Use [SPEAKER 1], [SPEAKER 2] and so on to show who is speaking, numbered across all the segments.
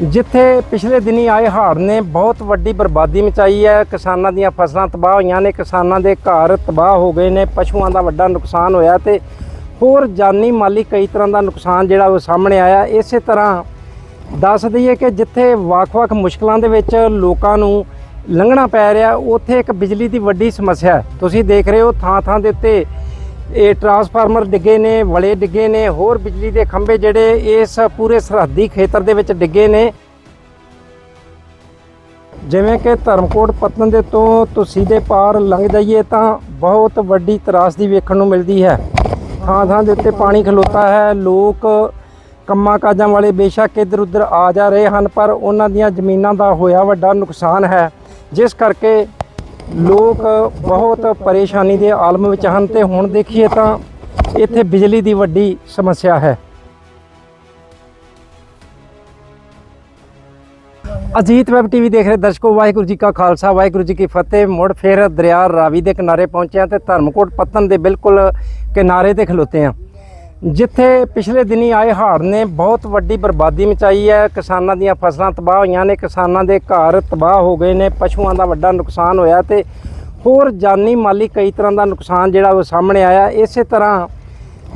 [SPEAKER 1] ਜਿੱਥੇ ਪਿਛਲੇ ਦਿਨੀ ਆਏ ਹੜ੍ਹ ਨੇ ਬਹੁਤ ਵੱਡੀ ਬਰਬਾਦੀ ਮਚਾਈ ਹੈ। ਕਿਸਾਨਾਂ ਦੀਆਂ ਫਸਲਾਂ ਤਬਾਹ ਹੋਈਆਂ ਨੇ। ਕਿਸਾਨਾਂ ਦੇ ਘਰ ਤਬਾਹ ਹੋ ਗਏ ਨੇ। ਪਸ਼ੂਆਂ ਦਾ ਵੱਡਾ ਨੁਕਸਾਨ ਹੋਇਆ ਤੇ ਹੋਰ ਜਾਨੀ ਮਾਲੀ ਕਈ ਤਰ੍ਹਾਂ ਦਾ ਨੁਕਸਾਨ ਜਿਹੜਾ ਉਹ ਸਾਹਮਣੇ ਆਇਆ। ਇਸੇ ਤਰ੍ਹਾਂ ਦੱਸ ਦਈਏ ਕਿ ਜਿੱਥੇ ਵੱਖ-ਵੱਖ ਮੁਸ਼ਕਲਾਂ ਦੇ ਵਿੱਚ ਲੋਕਾਂ ਨੂੰ ਲੰਘਣਾ ਪੈ ਰਿਹਾ, ਉੱਥੇ ਇੱਕ ਬਿਜਲੀ ਦੀ ਵੱਡੀ ਸਮੱਸਿਆ ਹੈ। ਤੁਸੀਂ ਦੇਖ ਰਹੇ ਹੋ ਥਾਂ-ਥਾਂ ਦੇ ਉੱਤੇ ਇਹ ਟਰਾਂਸਫਾਰਮਰ ਡਿੱਗੇ ਨੇ, ਵਲੇ ਡਿੱਗੇ ਨੇ, ਹੋਰ ਬਿਜਲੀ ਦੇ ਖੰਭੇ ਜਿਹੜੇ ਇਸ ਪੂਰੇ ਸਰਹੱਦੀ ਖੇਤਰ ਦੇ ਵਿੱਚ ਡਿੱਗੇ ਨੇ। ਜਿਵੇਂ ਕਿ ਧਰਮਕੋਟ ਪਤਨ ਦੇ ਤੋਂ ਤੁਸੀਂ ਦੇ ਪਾਰ ਲੰਘ ਜਾਈਏ ਤਾਂ ਬਹੁਤ ਵੱਡੀ ਤਰਾਸਦੀ ਵੇਖਣ ਨੂੰ ਮਿਲਦੀ ਹੈ। ਥਾਂ ਥਾਂ ਦੇ ਉੱਤੇ ਪਾਣੀ ਖਲੋਤਾ ਹੈ, ਲੋਕ ਕੰਮਾਂ ਕਾਜਾਂ ਵਾਲੇ ਬੇਸ਼ੱਕ ਇੱਧਰ ਉੱਧਰ ਆ ਜਾ ਰਹੇ ਹਨ, ਪਰ ਉਹਨਾਂ ਦੀਆਂ ਜ਼ਮੀਨਾਂ ਦਾ ਹੋਇਆ ਵੱਡਾ ਨੁਕਸਾਨ ਹੈ। ਜਿਸ ਕਰਕੇ ਲੋਕ ਬਹੁਤ ਪਰੇਸ਼ਾਨੀ ਦੇ ਆਲਮ ਵਿੱਚ ਹਨ ਤੇ ਹੁਣ ਦੇਖੀਏ ਤਾਂ ਇੱਥੇ ਬਿਜਲੀ ਦੀ ਵੱਡੀ ਸਮੱਸਿਆ ਹੈ। ਅਜੀਤ ਵੈਬ ਟੀਵੀ ਦੇਖ ਰਹੇ ਦਰਸ਼ਕੋ, ਵਾਹਿਗੁਰੂ ਜੀ ਕਾ ਖਾਲਸਾ, ਵਾਹਿਗੁਰੂ ਜੀ ਕੀ ਫਤਿਹ। ਮੁੜ ਫਿਰ ਦਰਿਆ ਰਾਵੀ ਦੇ ਕਿਨਾਰੇ ਪਹੁੰਚੇ ਹਾਂ ਤੇ ਧਰਮਕੋਟ ਪੱਤਨ ਦੇ ਬਿਲਕੁਲ ਕਿਨਾਰੇ ਤੇ ਖਲੋਤੇ ਆ ਜਿੱਥੇ ਪਿਛਲੇ ਦਿਨੀ ਆਏ ਹਾੜ ਨੇ ਬਹੁਤ ਵੱਡੀ ਬਰਬਾਦੀ ਮਚਾਈ ਹੈ। ਕਿਸਾਨਾਂ ਦੀਆਂ ਫਸਲਾਂ ਤਬਾਹ ਹੋਈਆਂ ਨੇ। ਕਿਸਾਨਾਂ ਦੇ ਘਰ ਤਬਾਹ ਹੋ ਗਏ ਨੇ। ਪਸ਼ੂਆਂ ਦਾ ਵੱਡਾ ਨੁਕਸਾਨ ਹੋਇਆ ਤੇ ਹੋਰ ਜਾਨੀ ਮਾਲੀ ਕਈ ਤਰ੍ਹਾਂ ਦਾ ਨੁਕਸਾਨ ਜਿਹੜਾ ਉਹ ਸਾਹਮਣੇ ਆਇਆ। ਇਸੇ ਤਰ੍ਹਾਂ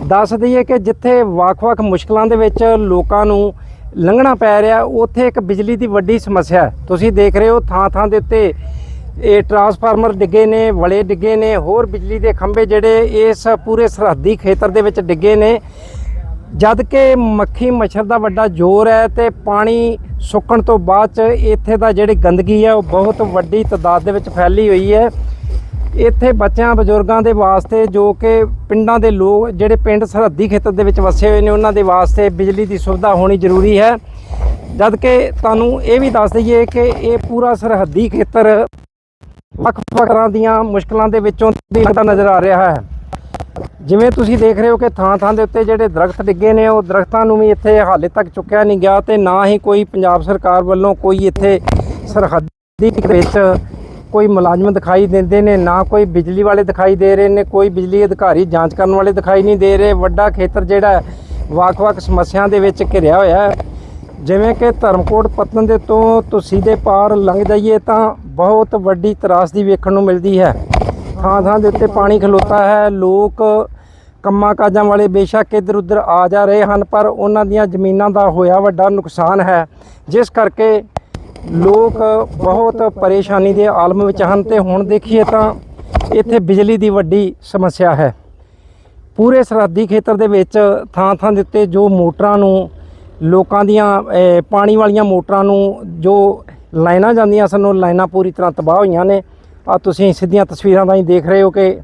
[SPEAKER 1] ਦੱਸ ਦਈਏ ਕਿ ਜਿੱਥੇ ਵੱਖ-ਵੱਖ ਮੁਸ਼ਕਲਾਂ ਦੇ ਵਿੱਚ ਲੋਕਾਂ ਨੂੰ ਲੰਘਣਾ ਪੈ ਰਿਹਾ, ਉੱਥੇ ਇੱਕ ਬਿਜਲੀ ਦੀ ਵੱਡੀ ਸਮੱਸਿਆ ਹੈ। ਤੁਸੀਂ ਦੇਖ ਰਹੇ ਹੋ ਥਾਂ-ਥਾਂ ਦੇ ਉੱਤੇ ਇਹ ਟਰਾਂਸਫਾਰਮਰ ਡਿੱਗੇ ਨੇ, ਵਲੇ ਡਿੱਗੇ ਨੇ, ਹੋਰ ਬਿਜਲੀ ਦੇ ਖੰਭੇ ਜਿਹੜੇ ਇਸ ਪੂਰੇ ਸਰਹੱਦੀ ਖੇਤਰ ਦੇ ਵਿੱਚ ਡਿੱਗੇ ਨੇ। ਜਦ ਕਿ ਮੱਖੀ ਮੱਛਰ ਦਾ ਵੱਡਾ ਜ਼ੋਰ ਹੈ ਤੇ ਪਾਣੀ ਸੁੱਕਣ ਤੋਂ ਬਾਅਦ ਚ ਇੱਥੇ ਦਾ ਜਿਹੜੀ ਗੰਦਗੀ ਹੈ ਉਹ ਬਹੁਤ ਵੱਡੀ ਤਦਾਦ ਦੇ ਵਿੱਚ ਫੈਲੀ ਹੋਈ ਹੈ। ਇੱਥੇ ਬੱਚਿਆਂ, ਬਜ਼ੁਰਗਾਂ ਦੇ ਵਾਸਤੇ ਜੋ ਕਿ ਪਿੰਡਾਂ ਦੇ ਲੋਕ, ਜਿਹੜੇ ਪਿੰਡ ਸਰਹੱਦੀ ਖੇਤਰ ਦੇ ਵਿੱਚ ਵਸੇ ਹੋਏ ਨੇ, ਉਹਨਾਂ ਦੇ ਵਾਸਤੇ ਬਿਜਲੀ ਦੀ ਸੁਵਿਧਾ ਹੋਣੀ ਜ਼ਰੂਰੀ ਹੈ। ਜਦ ਕਿ ਤੁਹਾਨੂੰ ਇਹ ਵੀ ਦੱਸ ਦਈਏ ਕਿ ਇਹ ਪੂਰਾ ਸਰਹੱਦੀ ਖੇਤਰ ਵੱਖ-ਵੱਖ ਤਰ੍ਹਾਂ ਦੀਆਂ ਮੁਸ਼ਕਲਾਂ ਦੇ ਵਿੱਚੋਂ ਦੀ ਲੰਘਦਾ ਨਜ਼ਰ ਆ ਰਿਹਾ ਹੈ। ਜਿਵੇਂ ਤੁਸੀਂ ਦੇਖ ਰਹੇ ਹੋ ਕਿ ਥਾਂ-ਥਾਂ ਦੇ ਉੱਤੇ ਜਿਹੜੇ ਦਰਖਤ ਡਿੱਗੇ ਨੇ, ਉਹ ਦਰਖਤਾਂ ਨੂੰ ਵੀ ਇੱਥੇ ਹਾਲੇ ਤੱਕ ਚੁੱਕਿਆ ਨਹੀਂ ਗਿਆ ਤੇ ਨਾ ਹੀ ਕੋਈ ਪੰਜਾਬ ਸਰਕਾਰ ਵੱਲੋਂ ਕੋਈ ਇੱਥੇ ਸਰਹੱਦੀ ਵਿੱਚ ਕੋਈ ਮੁਲਾਜ਼ਮ ਦਿਖਾਈ ਦਿੰਦੇ ਨੇ, ਨਾ ਕੋਈ ਬਿਜਲੀ ਵਾਲੇ ਦਿਖਾਈ ਦੇ ਰਹੇ ਨੇ, ਕੋਈ ਬਿਜਲੀ ਅਧਿਕਾਰੀ ਜਾਂਚ ਕਰਨ ਵਾਲੇ ਦਿਖਾਈ ਨਹੀਂ ਦੇ ਰਹੇ। ਵੱਡਾ ਖੇਤਰ ਜਿਹੜਾ ਵੱਖ-ਵੱਖ ਸਮੱਸਿਆ ਦੇ ਵਿੱਚ ਘਿਰਿਆ ਹੋਇਆ ਹੈ। ਜਿਵੇਂ ਕਿ ਧਰਮਕੋਟ ਪਤਨ ਦੇ ਤੋਂ ਤੁਸੀਂ ਦੇ ਪਾਰ ਲੰਘ ਜਾਈਏ ਤਾਂ ਬਹੁਤ ਵੱਡੀ ਤਰਾਸਦੀ ਵੇਖਣ ਨੂੰ ਮਿਲਦੀ ਹੈ। ਥਾਂ ਥਾਂ ਦੇ ਉੱਤੇ ਪਾਣੀ ਖਲੋਤਾ ਹੈ। ਲੋਕ ਕੰਮਾਂ ਕਾਜਾਂ ਵਾਲੇ ਬੇਸ਼ੱਕ ਇੱਧਰ ਉੱਧਰ ਆ ਜਾ ਰਹੇ ਹਨ, ਪਰ ਉਹਨਾਂ ਦੀਆਂ ਜ਼ਮੀਨਾਂ ਦਾ ਹੋਇਆ ਵੱਡਾ ਨੁਕਸਾਨ ਹੈ। ਜਿਸ ਕਰਕੇ ਲੋਕ ਬਹੁਤ ਪਰੇਸ਼ਾਨੀ ਦੇ ਆਲਮ ਵਿੱਚ ਹਨ ਤੇ ਹੁਣ ਦੇਖੀਏ ਤਾਂ ਇੱਥੇ ਬਿਜਲੀ ਦੀ ਵੱਡੀ ਸਮੱਸਿਆ ਹੈ। ਪੂਰੇ ਸਰਹੱਦੀ ਖੇਤਰ ਦੇ ਵਿੱਚ ਥਾਂ ਥਾਂ ਦੇ ਉੱਤੇ ਜੋ ਮੋਟਰਾਂ ਨੂੰ ਲੋਕਾਂ ਦੀਆਂ ਪਾਣੀ ਵਾਲੀਆਂ ਮੋਟਰਾਂ ਨੂੰ ਜੋ ਲਾਈਨਾਂ ਜਾਂਦੀਆਂ ਸਨ, ਉਹ ਲਾਈਨਾਂ ਪੂਰੀ ਤਰ੍ਹਾਂ ਤਬਾਹ ਹੋਈਆਂ ਨੇ। ਆ ਤੁਸੀਂ ਸਿੱਧੀਆਂ ਤਸਵੀਰਾਂ ਰਾਹੀਂ ਦੇਖ ਰਹੇ ਹੋ ਕਿ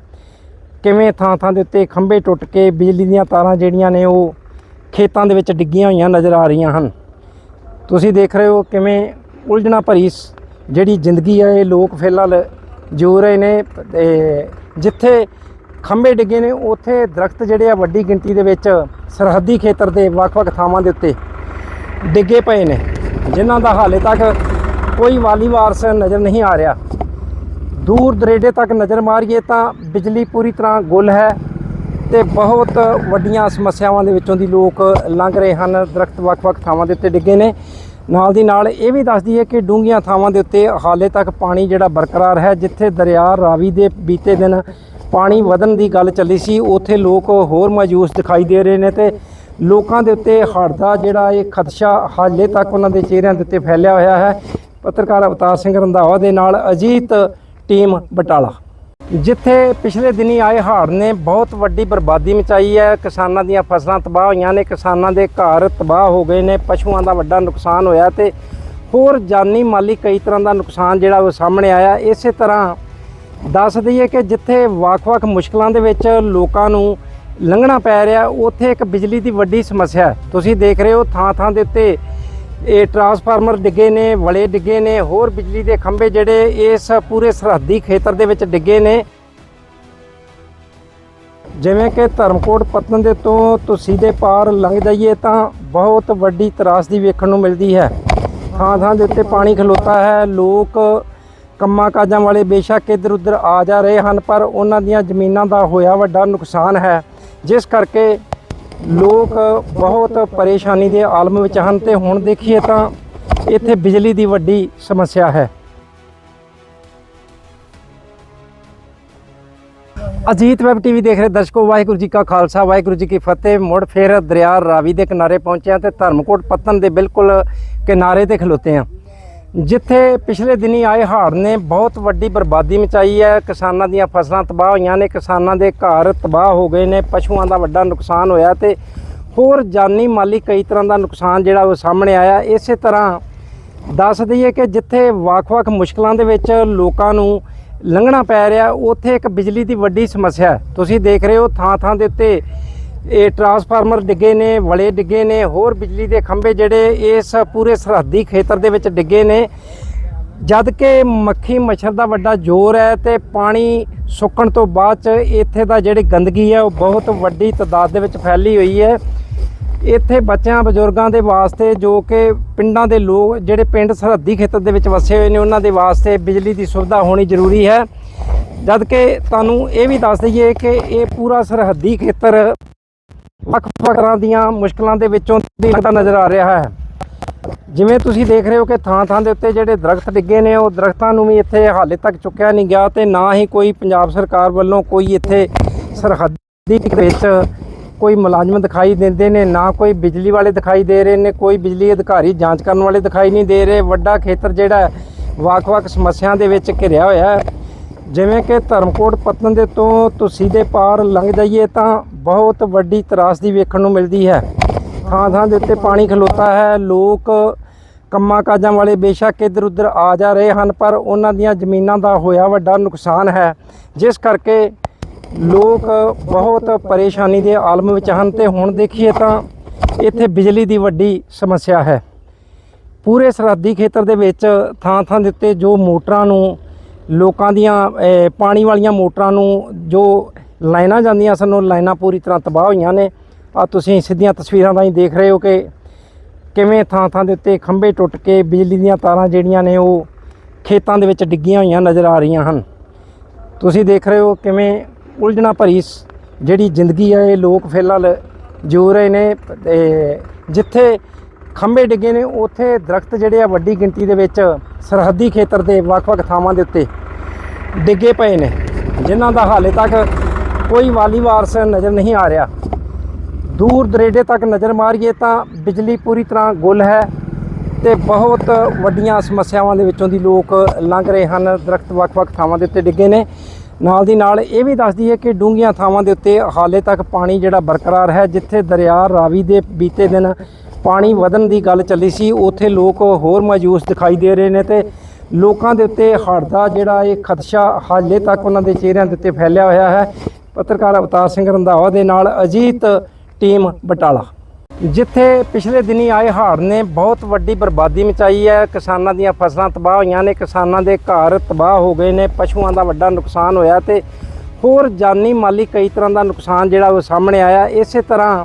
[SPEAKER 1] ਕਿਵੇਂ ਥਾਂ ਥਾਂ ਦੇ ਉੱਤੇ ਖੰਭੇ ਟੁੱਟ ਕੇ ਬਿਜਲੀ ਦੀਆਂ ਤਾਰਾਂ ਜਿਹੜੀਆਂ ਨੇ, ਉਹ ਖੇਤਾਂ ਦੇ ਵਿੱਚ ਡਿੱਗੀਆਂ ਹੋਈਆਂ ਨਜ਼ਰ ਆ ਰਹੀਆਂ ਹਨ। ਤੁਸੀਂ ਦੇਖ ਰਹੇ ਹੋ ਕਿਵੇਂ ਉਲਝਣਾ ਭਰੀ ਸ- ਜਿਹੜੀ ਜ਼ਿੰਦਗੀ ਹੈ, ਇਹ ਲੋਕ ਫਿਲਹਾਲ ਜੋ ਰਹੇ ਨੇ। ਤੇ ਜਿੱਥੇ ਖੰਭੇ ਡਿੱਗੇ ਨੇ, ਉੱਥੇ ਦਰਖਤ ਜਿਹੜੇ ਆ ਵੱਡੀ ਗਿਣਤੀ ਦੇ ਵਿੱਚ ਸਰਹੱਦੀ ਖੇਤਰ ਦੇ ਵੱਖ-ਵੱਖ ਥਾਵਾਂ ਦੇ ਉੱਤੇ ਡਿੱਗੇ ਪਏ ਨੇ, ਜਿਨ੍ਹਾਂ ਦਾ ਹਾਲੇ ਤੱਕ ਕੋਈ ਵਾਲੀ ਵਾਰਸ ਨਜ਼ਰ ਨਹੀਂ ਆ ਰਿਹਾ। ਦੂਰ ਦਰੇਡੇ ਤੱਕ ਨਜ਼ਰ ਮਾਰੀਏ ਤਾਂ ਬਿਜਲੀ ਪੂਰੀ ਤਰ੍ਹਾਂ ਗੁੱਲ ਹੈ ਤੇ ਬਹੁਤ ਵੱਡੀਆਂ ਸਮੱਸਿਆਵਾਂ ਦੇ ਵਿੱਚੋਂ ਦੀ ਲੋਕ ਲੰਘ ਰਹੇ ਹਨ। ਦਰਖਤ ਵੱਖ-ਵੱਖ ਥਾਵਾਂ ਦੇ ਉੱਤੇ ਡਿੱਗੇ ਨੇ। ਨਾਲ ਦੀ ਨਾਲ ਇਹ ਵੀ ਦੱਸਦੀ ਹੈ ਕਿ ਡੂੰਘੀਆਂ ਥਾਵਾਂ ਦੇ ਉੱਤੇ ਹਾਲੇ ਤੱਕ ਪਾਣੀ ਜਿਹੜਾ ਬਰਕਰਾਰ ਹੈ, ਜਿੱਥੇ ਦਰਿਆ ਰਾਵੀ ਦੇ ਬੀਤੇ ਦਿਨ ਪਾਣੀ ਵਧਣ ਦੀ ਗੱਲ ਚੱਲੀ ਸੀ, ਉੱਥੇ ਲੋਕ ਹੋਰ ਮਾਯੂਸ ਦਿਖਾਈ ਦੇ ਰਹੇ ਨੇ ਤੇ ਲੋਕਾਂ ਦੇ ਉੱਤੇ ਹੜ੍ਹ ਦਾ ਜਿਹੜਾ ਇਹ ਖਦਸ਼ਾ ਹਾਲੇ ਤੱਕ ਉਹਨਾਂ ਦੇ ਚਿਹਰਿਆਂ ਦੇ ਉੱਤੇ ਫੈਲਿਆ ਹੋਇਆ ਹੈ। ਪੱਤਰਕਾਰ ਅਵਤਾਰ ਸਿੰਘ ਰੰਧਾਵਾ ਦੇ ਨਾਲ ਅਜੀਤ ਟੀਮ ਬਟਾਲਾ। ਜਿੱਥੇ ਪਿਛਲੇ ਦਿਨੀ ਆਏ ਹੜ੍ਹ ਨੇ ਬਹੁਤ ਵੱਡੀ ਬਰਬਾਦੀ ਮਚਾਈ ਹੈ। ਕਿਸਾਨਾਂ ਦੀਆਂ ਫਸਲਾਂ ਤਬਾਹ ਹੋਈਆਂ ਨੇ, ਕਿਸਾਨਾਂ ਦੇ ਘਰ ਤਬਾਹ ਹੋ ਗਏ ਨੇ, ਪਸ਼ੂਆਂ ਦਾ ਵੱਡਾ ਨੁਕਸਾਨ ਹੋਇਆ ਤੇ ਹੋਰ ਜਾਨੀ ਮਾਲੀ ਕਈ ਤਰ੍ਹਾਂ ਦਾ ਨੁਕਸਾਨ ਜਿਹੜਾ ਉਹ ਸਾਹਮਣੇ ਆਇਆ। ਇਸੇ ਤਰ੍ਹਾਂ ਦੱਸ ਦਈਏ ਕਿ ਜਿੱਥੇ ਵੱਖ-ਵੱਖ ਮੁਸ਼ਕਲਾਂ ਦੇ ਵਿੱਚ ਲੋਕਾਂ ਨੂੰ ਲੰਘਣਾ ਪੈ ਰਿਹਾ, ਉੱਥੇ ਇੱਕ ਬਿਜਲੀ ਦੀ ਵੱਡੀ ਸਮੱਸਿਆ ਹੈ। ਤੁਸੀਂ ਦੇਖ ਰਹੇ ਹੋ ਥਾਂ-ਥਾਂ ਦੇ ਉੱਤੇ ਇਹ ਟਰਾਂਸਫਾਰਮਰ ਡਿੱਗੇ ਨੇ, ਵਲੇ ਡਿੱਗੇ ਨੇ, ਹੋਰ ਬਿਜਲੀ ਦੇ ਖੰਭੇ ਜਿਹੜੇ ਇਸ ਪੂਰੇ ਸਰਹੱਦੀ ਖੇਤਰ ਦੇ ਵਿੱਚ ਡਿੱਗੇ ਨੇ। ਜਿਵੇਂ ਕਿ ਧਰਮਕੋਟ ਪਤਨ ਦੇ ਤੋਂ ਤੁਸੀਂ ਦੇ ਪਾਰ ਲੰਘ ਜਾਈਏ ਤਾਂ ਬਹੁਤ ਵੱਡੀ ਤਰਾਸਦੀ ਵੇਖਣ ਨੂੰ ਮਿਲਦੀ ਹੈ। ਥਾਂ ਥਾਂ ਦੇ ਉੱਤੇ ਪਾਣੀ ਖਲੋਤਾ ਹੈ, ਲੋਕ ਕੰਮਾਂ ਕਾਜਾਂ ਵਾਲੇ ਬੇਸ਼ੱਕ ਇੱਧਰ ਉੱਧਰ ਆ ਜਾ ਰਹੇ ਹਨ, ਪਰ ਉਹਨਾਂ ਦੀਆਂ ਜ਼ਮੀਨਾਂ ਦਾ ਹੋਇਆ ਵੱਡਾ ਨੁਕਸਾਨ ਹੈ। ਜਿਸ ਕਰਕੇ ਲੋਕ ਬਹੁਤ ਪਰੇਸ਼ਾਨੀ ਦੇ ਆਲਮ ਵਿੱਚ ਹਨ ਤੇ ਹੁਣ ਦੇਖੀਏ ਤਾਂ ਇੱਥੇ ਬਿਜਲੀ ਦੀ ਵੱਡੀ ਸਮੱਸਿਆ ਹੈ। ਅਜੀਤ ਵੈਬ ਟੀਵੀ ਦੇਖ ਰਹੇ ਦਰਸ਼ਕੋ, ਵਾਹਿਗੁਰੂ ਜੀ ਕਾ ਖਾਲਸਾ, ਵਾਹਿਗੁਰੂ ਜੀ ਕੀ ਫਤਿਹ। ਮੁੜ ਫਿਰ ਦਰਿਆ ਰਾਵੀ ਦੇ ਕਿਨਾਰੇ ਪਹੁੰਚੇ ਹਾਂ ਤੇ ਧਰਮਕੋਟ ਪੱਤਨ ਦੇ ਬਿਲਕੁਲ ਕਿਨਾਰੇ ਤੇ ਖਲੋਤੇ ਆ ਜਿੱਥੇ ਪਿਛਲੇ ਦਿਨੀ ਆਏ ਹਾੜ ਨੇ ਬਹੁਤ ਵੱਡੀ ਬਰਬਾਦੀ ਮਚਾਈ ਹੈ। ਕਿਸਾਨਾਂ ਦੀਆਂ ਫਸਲਾਂ ਤਬਾਹ ਹੋਈਆਂ ਨੇ। ਕਿਸਾਨਾਂ ਦੇ ਘਰ ਤਬਾਹ ਹੋ ਗਏ ਨੇ। ਪਸ਼ੂਆਂ ਦਾ ਵੱਡਾ ਨੁਕਸਾਨ ਹੋਇਆ ਤੇ ਹੋਰ ਜਾਨੀ ਮਾਲੀ ਕਈ ਤਰ੍ਹਾਂ ਦਾ ਨੁਕਸਾਨ ਜਿਹੜਾ ਉਹ ਸਾਹਮਣੇ ਆਇਆ। ਇਸੇ ਤਰ੍ਹਾਂ ਦੱਸ ਦਈਏ ਕਿ ਜਿੱਥੇ ਵੱਖ-ਵੱਖ ਮੁਸ਼ਕਲਾਂ ਦੇ ਵਿੱਚ ਲੋਕਾਂ ਨੂੰ ਲੰਘਣਾ ਪੈ ਰਿਹਾ, ਉੱਥੇ ਇੱਕ ਬਿਜਲੀ ਦੀ ਵੱਡੀ ਸਮੱਸਿਆ ਹੈ। ਤੁਸੀਂ ਦੇਖ ਰਹੇ ਹੋ ਥਾਂ-ਥਾਂ ਦੇ ਉੱਤੇ ਇਹ ਟਰਾਂਸਫਾਰਮਰ ਡਿੱਗੇ ਨੇ, ਵਲੇ ਡਿੱਗੇ ਨੇ, ਹੋਰ ਬਿਜਲੀ ਦੇ ਖੰਭੇ ਜਿਹੜੇ ਇਸ ਪੂਰੇ ਸਰਹੱਦੀ ਖੇਤਰ ਦੇ ਵਿੱਚ ਡਿੱਗੇ ਨੇ। ਜਦ ਕਿ ਮੱਖੀ ਮੱਛਰ ਦਾ ਵੱਡਾ ਜ਼ੋਰ ਹੈ ਤੇ ਪਾਣੀ ਸੁੱਕਣ ਤੋਂ ਬਾਅਦ ਚ ਇੱਥੇ ਦਾ ਜਿਹੜੀ ਗੰਦਗੀ ਹੈ ਉਹ ਬਹੁਤ ਵੱਡੀ ਤਦਾਦ ਦੇ ਵਿੱਚ ਫੈਲੀ ਹੋਈ ਹੈ। ਇੱਥੇ ਬੱਚਿਆਂ, ਬਜ਼ੁਰਗਾਂ ਦੇ ਵਾਸਤੇ ਜੋ ਕਿ ਪਿੰਡਾਂ ਦੇ ਲੋਕ, ਜਿਹੜੇ ਪਿੰਡ ਸਰਹੱਦੀ ਖੇਤਰ ਦੇ ਵਿੱਚ ਵਸੇ ਹੋਏ ਨੇ, ਉਹਨਾਂ ਦੇ ਵਾਸਤੇ ਬਿਜਲੀ ਦੀ ਸੁਵਿਧਾ ਹੋਣੀ ਜ਼ਰੂਰੀ ਹੈ। ਜਦ ਕਿ ਤੁਹਾਨੂੰ ਇਹ ਵੀ ਦੱਸ ਦਈਏ ਕਿ ਇਹ ਪੂਰਾ ਸਰਹੱਦੀ ਖੇਤਰ ਵੱਖ-ਵੱਖ ਤਰ੍ਹਾਂ ਦੀਆਂ ਮੁਸ਼ਕਲਾਂ ਦੇ ਵਿੱਚੋਂ ਦੀ ਲੰਘਦਾ ਨਜ਼ਰ ਆ ਰਿਹਾ ਹੈ। ਜਿਵੇਂ ਤੁਸੀਂ ਦੇਖ ਰਹੇ ਹੋ ਕਿ ਥਾਂ-ਥਾਂ ਦੇ ਉੱਤੇ ਜਿਹੜੇ ਦਰਖਤ ਡਿੱਗੇ ਨੇ, ਉਹ ਦਰਖਤਾਂ ਨੂੰ ਵੀ ਇੱਥੇ ਹਾਲੇ ਤੱਕ ਚੁੱਕਿਆ ਨਹੀਂ ਗਿਆ ਤੇ ਨਾ ਹੀ ਕੋਈ ਪੰਜਾਬ ਸਰਕਾਰ ਵੱਲੋਂ ਕੋਈ ਇੱਥੇ ਸਰਹੱਦੀ ਵਿੱਚ ਕੋਈ ਮੁਲਾਜ਼ਮ ਦਿਖਾਈ ਦਿੰਦੇ ਨੇ, ਨਾ ਕੋਈ ਬਿਜਲੀ ਵਾਲੇ ਦਿਖਾਈ ਦੇ ਰਹੇ ਨੇ, ਕੋਈ ਬਿਜਲੀ ਅਧਿਕਾਰੀ ਜਾਂਚ ਕਰਨ ਵਾਲੇ ਦਿਖਾਈ ਨਹੀਂ ਦੇ ਰਹੇ। ਵੱਡਾ ਖੇਤਰ ਜਿਹੜਾ ਵੱਖ-ਵੱਖ ਸਮੱਸਿਆਵਾਂ ਦੇ ਵਿੱਚ ਘਿਰਿਆ ਹੋਇਆ ਹੈ। ਜਿਵੇਂ ਕਿ ਧਰਮਕੋਟ ਪਤਨ ਦੇ ਤੋਂ ਤੁਸੀਂ ਦੇ ਪਾਰ ਲੰਘ ਜਾਈਏ ਤਾਂ ਬਹੁਤ ਵੱਡੀ ਤਰਾਸਦੀ ਵੇਖਣ ਨੂੰ ਮਿਲਦੀ ਹੈ। ਥਾਂ ਥਾਂ ਦੇ ਉੱਤੇ ਪਾਣੀ ਖਲੋਤਾ ਹੈ, ਲੋਕ ਕੰਮਾਂ ਕਾਜਾਂ ਵਾਲੇ ਬੇਸ਼ੱਕ ਇੱਧਰ ਉੱਧਰ ਆ ਜਾ ਰਹੇ ਹਨ, ਪਰ ਉਹਨਾਂ ਦੀਆਂ ਜ਼ਮੀਨਾਂ ਦਾ ਹੋਇਆ ਵੱਡਾ ਨੁਕਸਾਨ ਹੈ। ਜਿਸ ਕਰਕੇ ਲੋਕ ਬਹੁਤ ਪਰੇਸ਼ਾਨੀ ਦੇ ਆਲਮ ਵਿੱਚ ਹਨ ਤੇ ਹੁਣ ਦੇਖੀਏ ਤਾਂ ਇੱਥੇ ਬਿਜਲੀ ਦੀ ਵੱਡੀ ਸਮੱਸਿਆ ਹੈ। ਪੂਰੇ ਸਰਹੱਦੀ ਖੇਤਰ ਦੇ ਵਿੱਚ ਥਾਂ ਥਾਂ ਦੇ ਉੱਤੇ ਜੋ ਮੋਟਰਾਂ ਨੂੰ ਲੋਕਾਂ ਦੀਆਂ ਪਾਣੀ ਵਾਲੀਆਂ ਮੋਟਰਾਂ ਨੂੰ ਜੋ ਲਾਈਨਾਂ ਜਾਂਦੀਆਂ ਸਨ, ਉਹ ਲਾਈਨਾਂ ਪੂਰੀ ਤਰ੍ਹਾਂ ਤਬਾਹ ਹੋਈਆਂ ਨੇ। ਆ ਤੁਸੀਂ ਸਿੱਧੀਆਂ ਤਸਵੀਰਾਂ ਰਾਹੀਂ ਦੇਖ ਰਹੇ ਹੋ ਕਿ ਕਿਵੇਂ ਥਾਂ ਥਾਂ ਦੇ ਉੱਤੇ ਖੰਭੇ ਟੁੱਟ ਕੇ ਬਿਜਲੀ ਦੀਆਂ ਤਾਰਾਂ ਜਿਹੜੀਆਂ ਨੇ, ਉਹ ਖੇਤਾਂ ਦੇ ਵਿੱਚ ਡਿੱਗੀਆਂ ਹੋਈਆਂ ਨਜ਼ਰ ਆ ਰਹੀਆਂ ਹਨ। ਤੁਸੀਂ ਦੇਖ ਰਹੇ ਹੋ ਕਿਵੇਂ ਉਲਝਣਾ ਭਰੀ ਸ- ਜਿਹੜੀ ਜ਼ਿੰਦਗੀ ਹੈ ਇਹ ਲੋਕ ਫਿਲਹਾਲ ਜੋ ਰਹੇ ਨੇ। ਤੇ ਜਿੱਥੇ ਖੰਭੇ ਡਿੱਗੇ ਨੇ, ਉੱਥੇ ਦਰਖਤ ਜਿਹੜੇ ਆ ਵੱਡੀ ਗਿਣਤੀ ਦੇ ਵਿੱਚ ਸਰਹੱਦੀ ਖੇਤਰ ਦੇ ਵੱਖ-ਵੱਖ ਥਾਵਾਂ ਦੇ ਉੱਤੇ ਡਿੱਗੇ ਪਏ ਨੇ, ਜਿਨ੍ਹਾਂ ਦਾ ਹਾਲੇ ਤੱਕ ਕੋਈ ਵਾਲੀ ਵਾਰਸ ਨਜ਼ਰ ਨਹੀਂ ਆ ਰਿਹਾ। ਦੂਰ ਦਰੇਡੇ ਤੱਕ ਨਜ਼ਰ ਮਾਰੀਏ ਤਾਂ ਬਿਜਲੀ ਪੂਰੀ ਤਰ੍ਹਾਂ ਗੁੱਲ ਹੈ ਤੇ ਬਹੁਤ ਵੱਡੀਆਂ ਸਮੱਸਿਆਵਾਂ ਦੇ ਵਿੱਚੋਂ ਦੀ ਲੋਕ ਲੰਘ ਰਹੇ ਹਨ। ਦਰਖਤ ਵੱਖ-ਵੱਖ ਥਾਵਾਂ ਦੇ ਉੱਤੇ ਡਿੱਗੇ ਨੇ। ਨਾਲ ਦੀ ਨਾਲ ਇਹ ਵੀ ਦੱਸਦੀ ਹੈ ਕਿ ਡੂੰਘੀਆਂ ਥਾਵਾਂ ਦੇ ਉੱਤੇ ਹਾਲੇ ਤੱਕ ਪਾਣੀ ਜਿਹੜਾ ਬਰਕਰਾਰ ਹੈ, ਜਿੱਥੇ ਦਰਿਆ ਰਾਵੀ ਦੇ ਬੀਤੇ ਦਿਨ ਪਾਣੀ ਵਧਣ ਦੀ ਗੱਲ ਚੱਲੀ ਸੀ। ਉੱਥੇ ਲੋਕ ਹੋਰ ਮਾਯੂਸ ਦਿਖਾਈ ਦੇ ਰਹੇ ਨੇ ਤੇ ਲੋਕਾਂ ਦੇ ਉੱਤੇ ਹੜ੍ਹ ਦਾ ਜਿਹੜਾ ਇਹ ਖਦਸ਼ਾ ਹਾਲੇ ਤੱਕ ਉਹਨਾਂ ਦੇ ਚਿਹਰਿਆਂ ਦੇ ਉੱਤੇ ਫੈਲਿਆ ਹੋਇਆ ਹੈ। ਪੱਤਰਕਾਰ ਅਵਤਾਰ ਸਿੰਘ ਰੰਧਾਵਾ ਦੇ ਨਾਲ ਅਜੀਤ ਟੀਮ ਬਟਾਲਾ। ਜਿੱਥੇ ਪਿਛਲੇ ਦਿਨੀ ਆਏ ਹੜ੍ਹ ਨੇ ਬਹੁਤ ਵੱਡੀ ਬਰਬਾਦੀ ਮਚਾਈ ਹੈ। ਕਿਸਾਨਾਂ ਦੀਆਂ ਫਸਲਾਂ ਤਬਾਹ ਹੋਈਆਂ ਨੇ। ਕਿਸਾਨਾਂ ਦੇ ਘਰ ਤਬਾਹ ਹੋ ਗਏ ਨੇ। ਪਸ਼ੂਆਂ ਦਾ ਵੱਡਾ ਨੁਕਸਾਨ ਹੋਇਆ ਤੇ ਹੋਰ ਜਾਨੀ ਮਾਲੀ ਕਈ ਤਰ੍ਹਾਂ ਦਾ ਨੁਕਸਾਨ ਜਿਹੜਾ ਉਹ ਸਾਹਮਣੇ ਆਇਆ। ਇਸੇ ਤਰ੍ਹਾਂ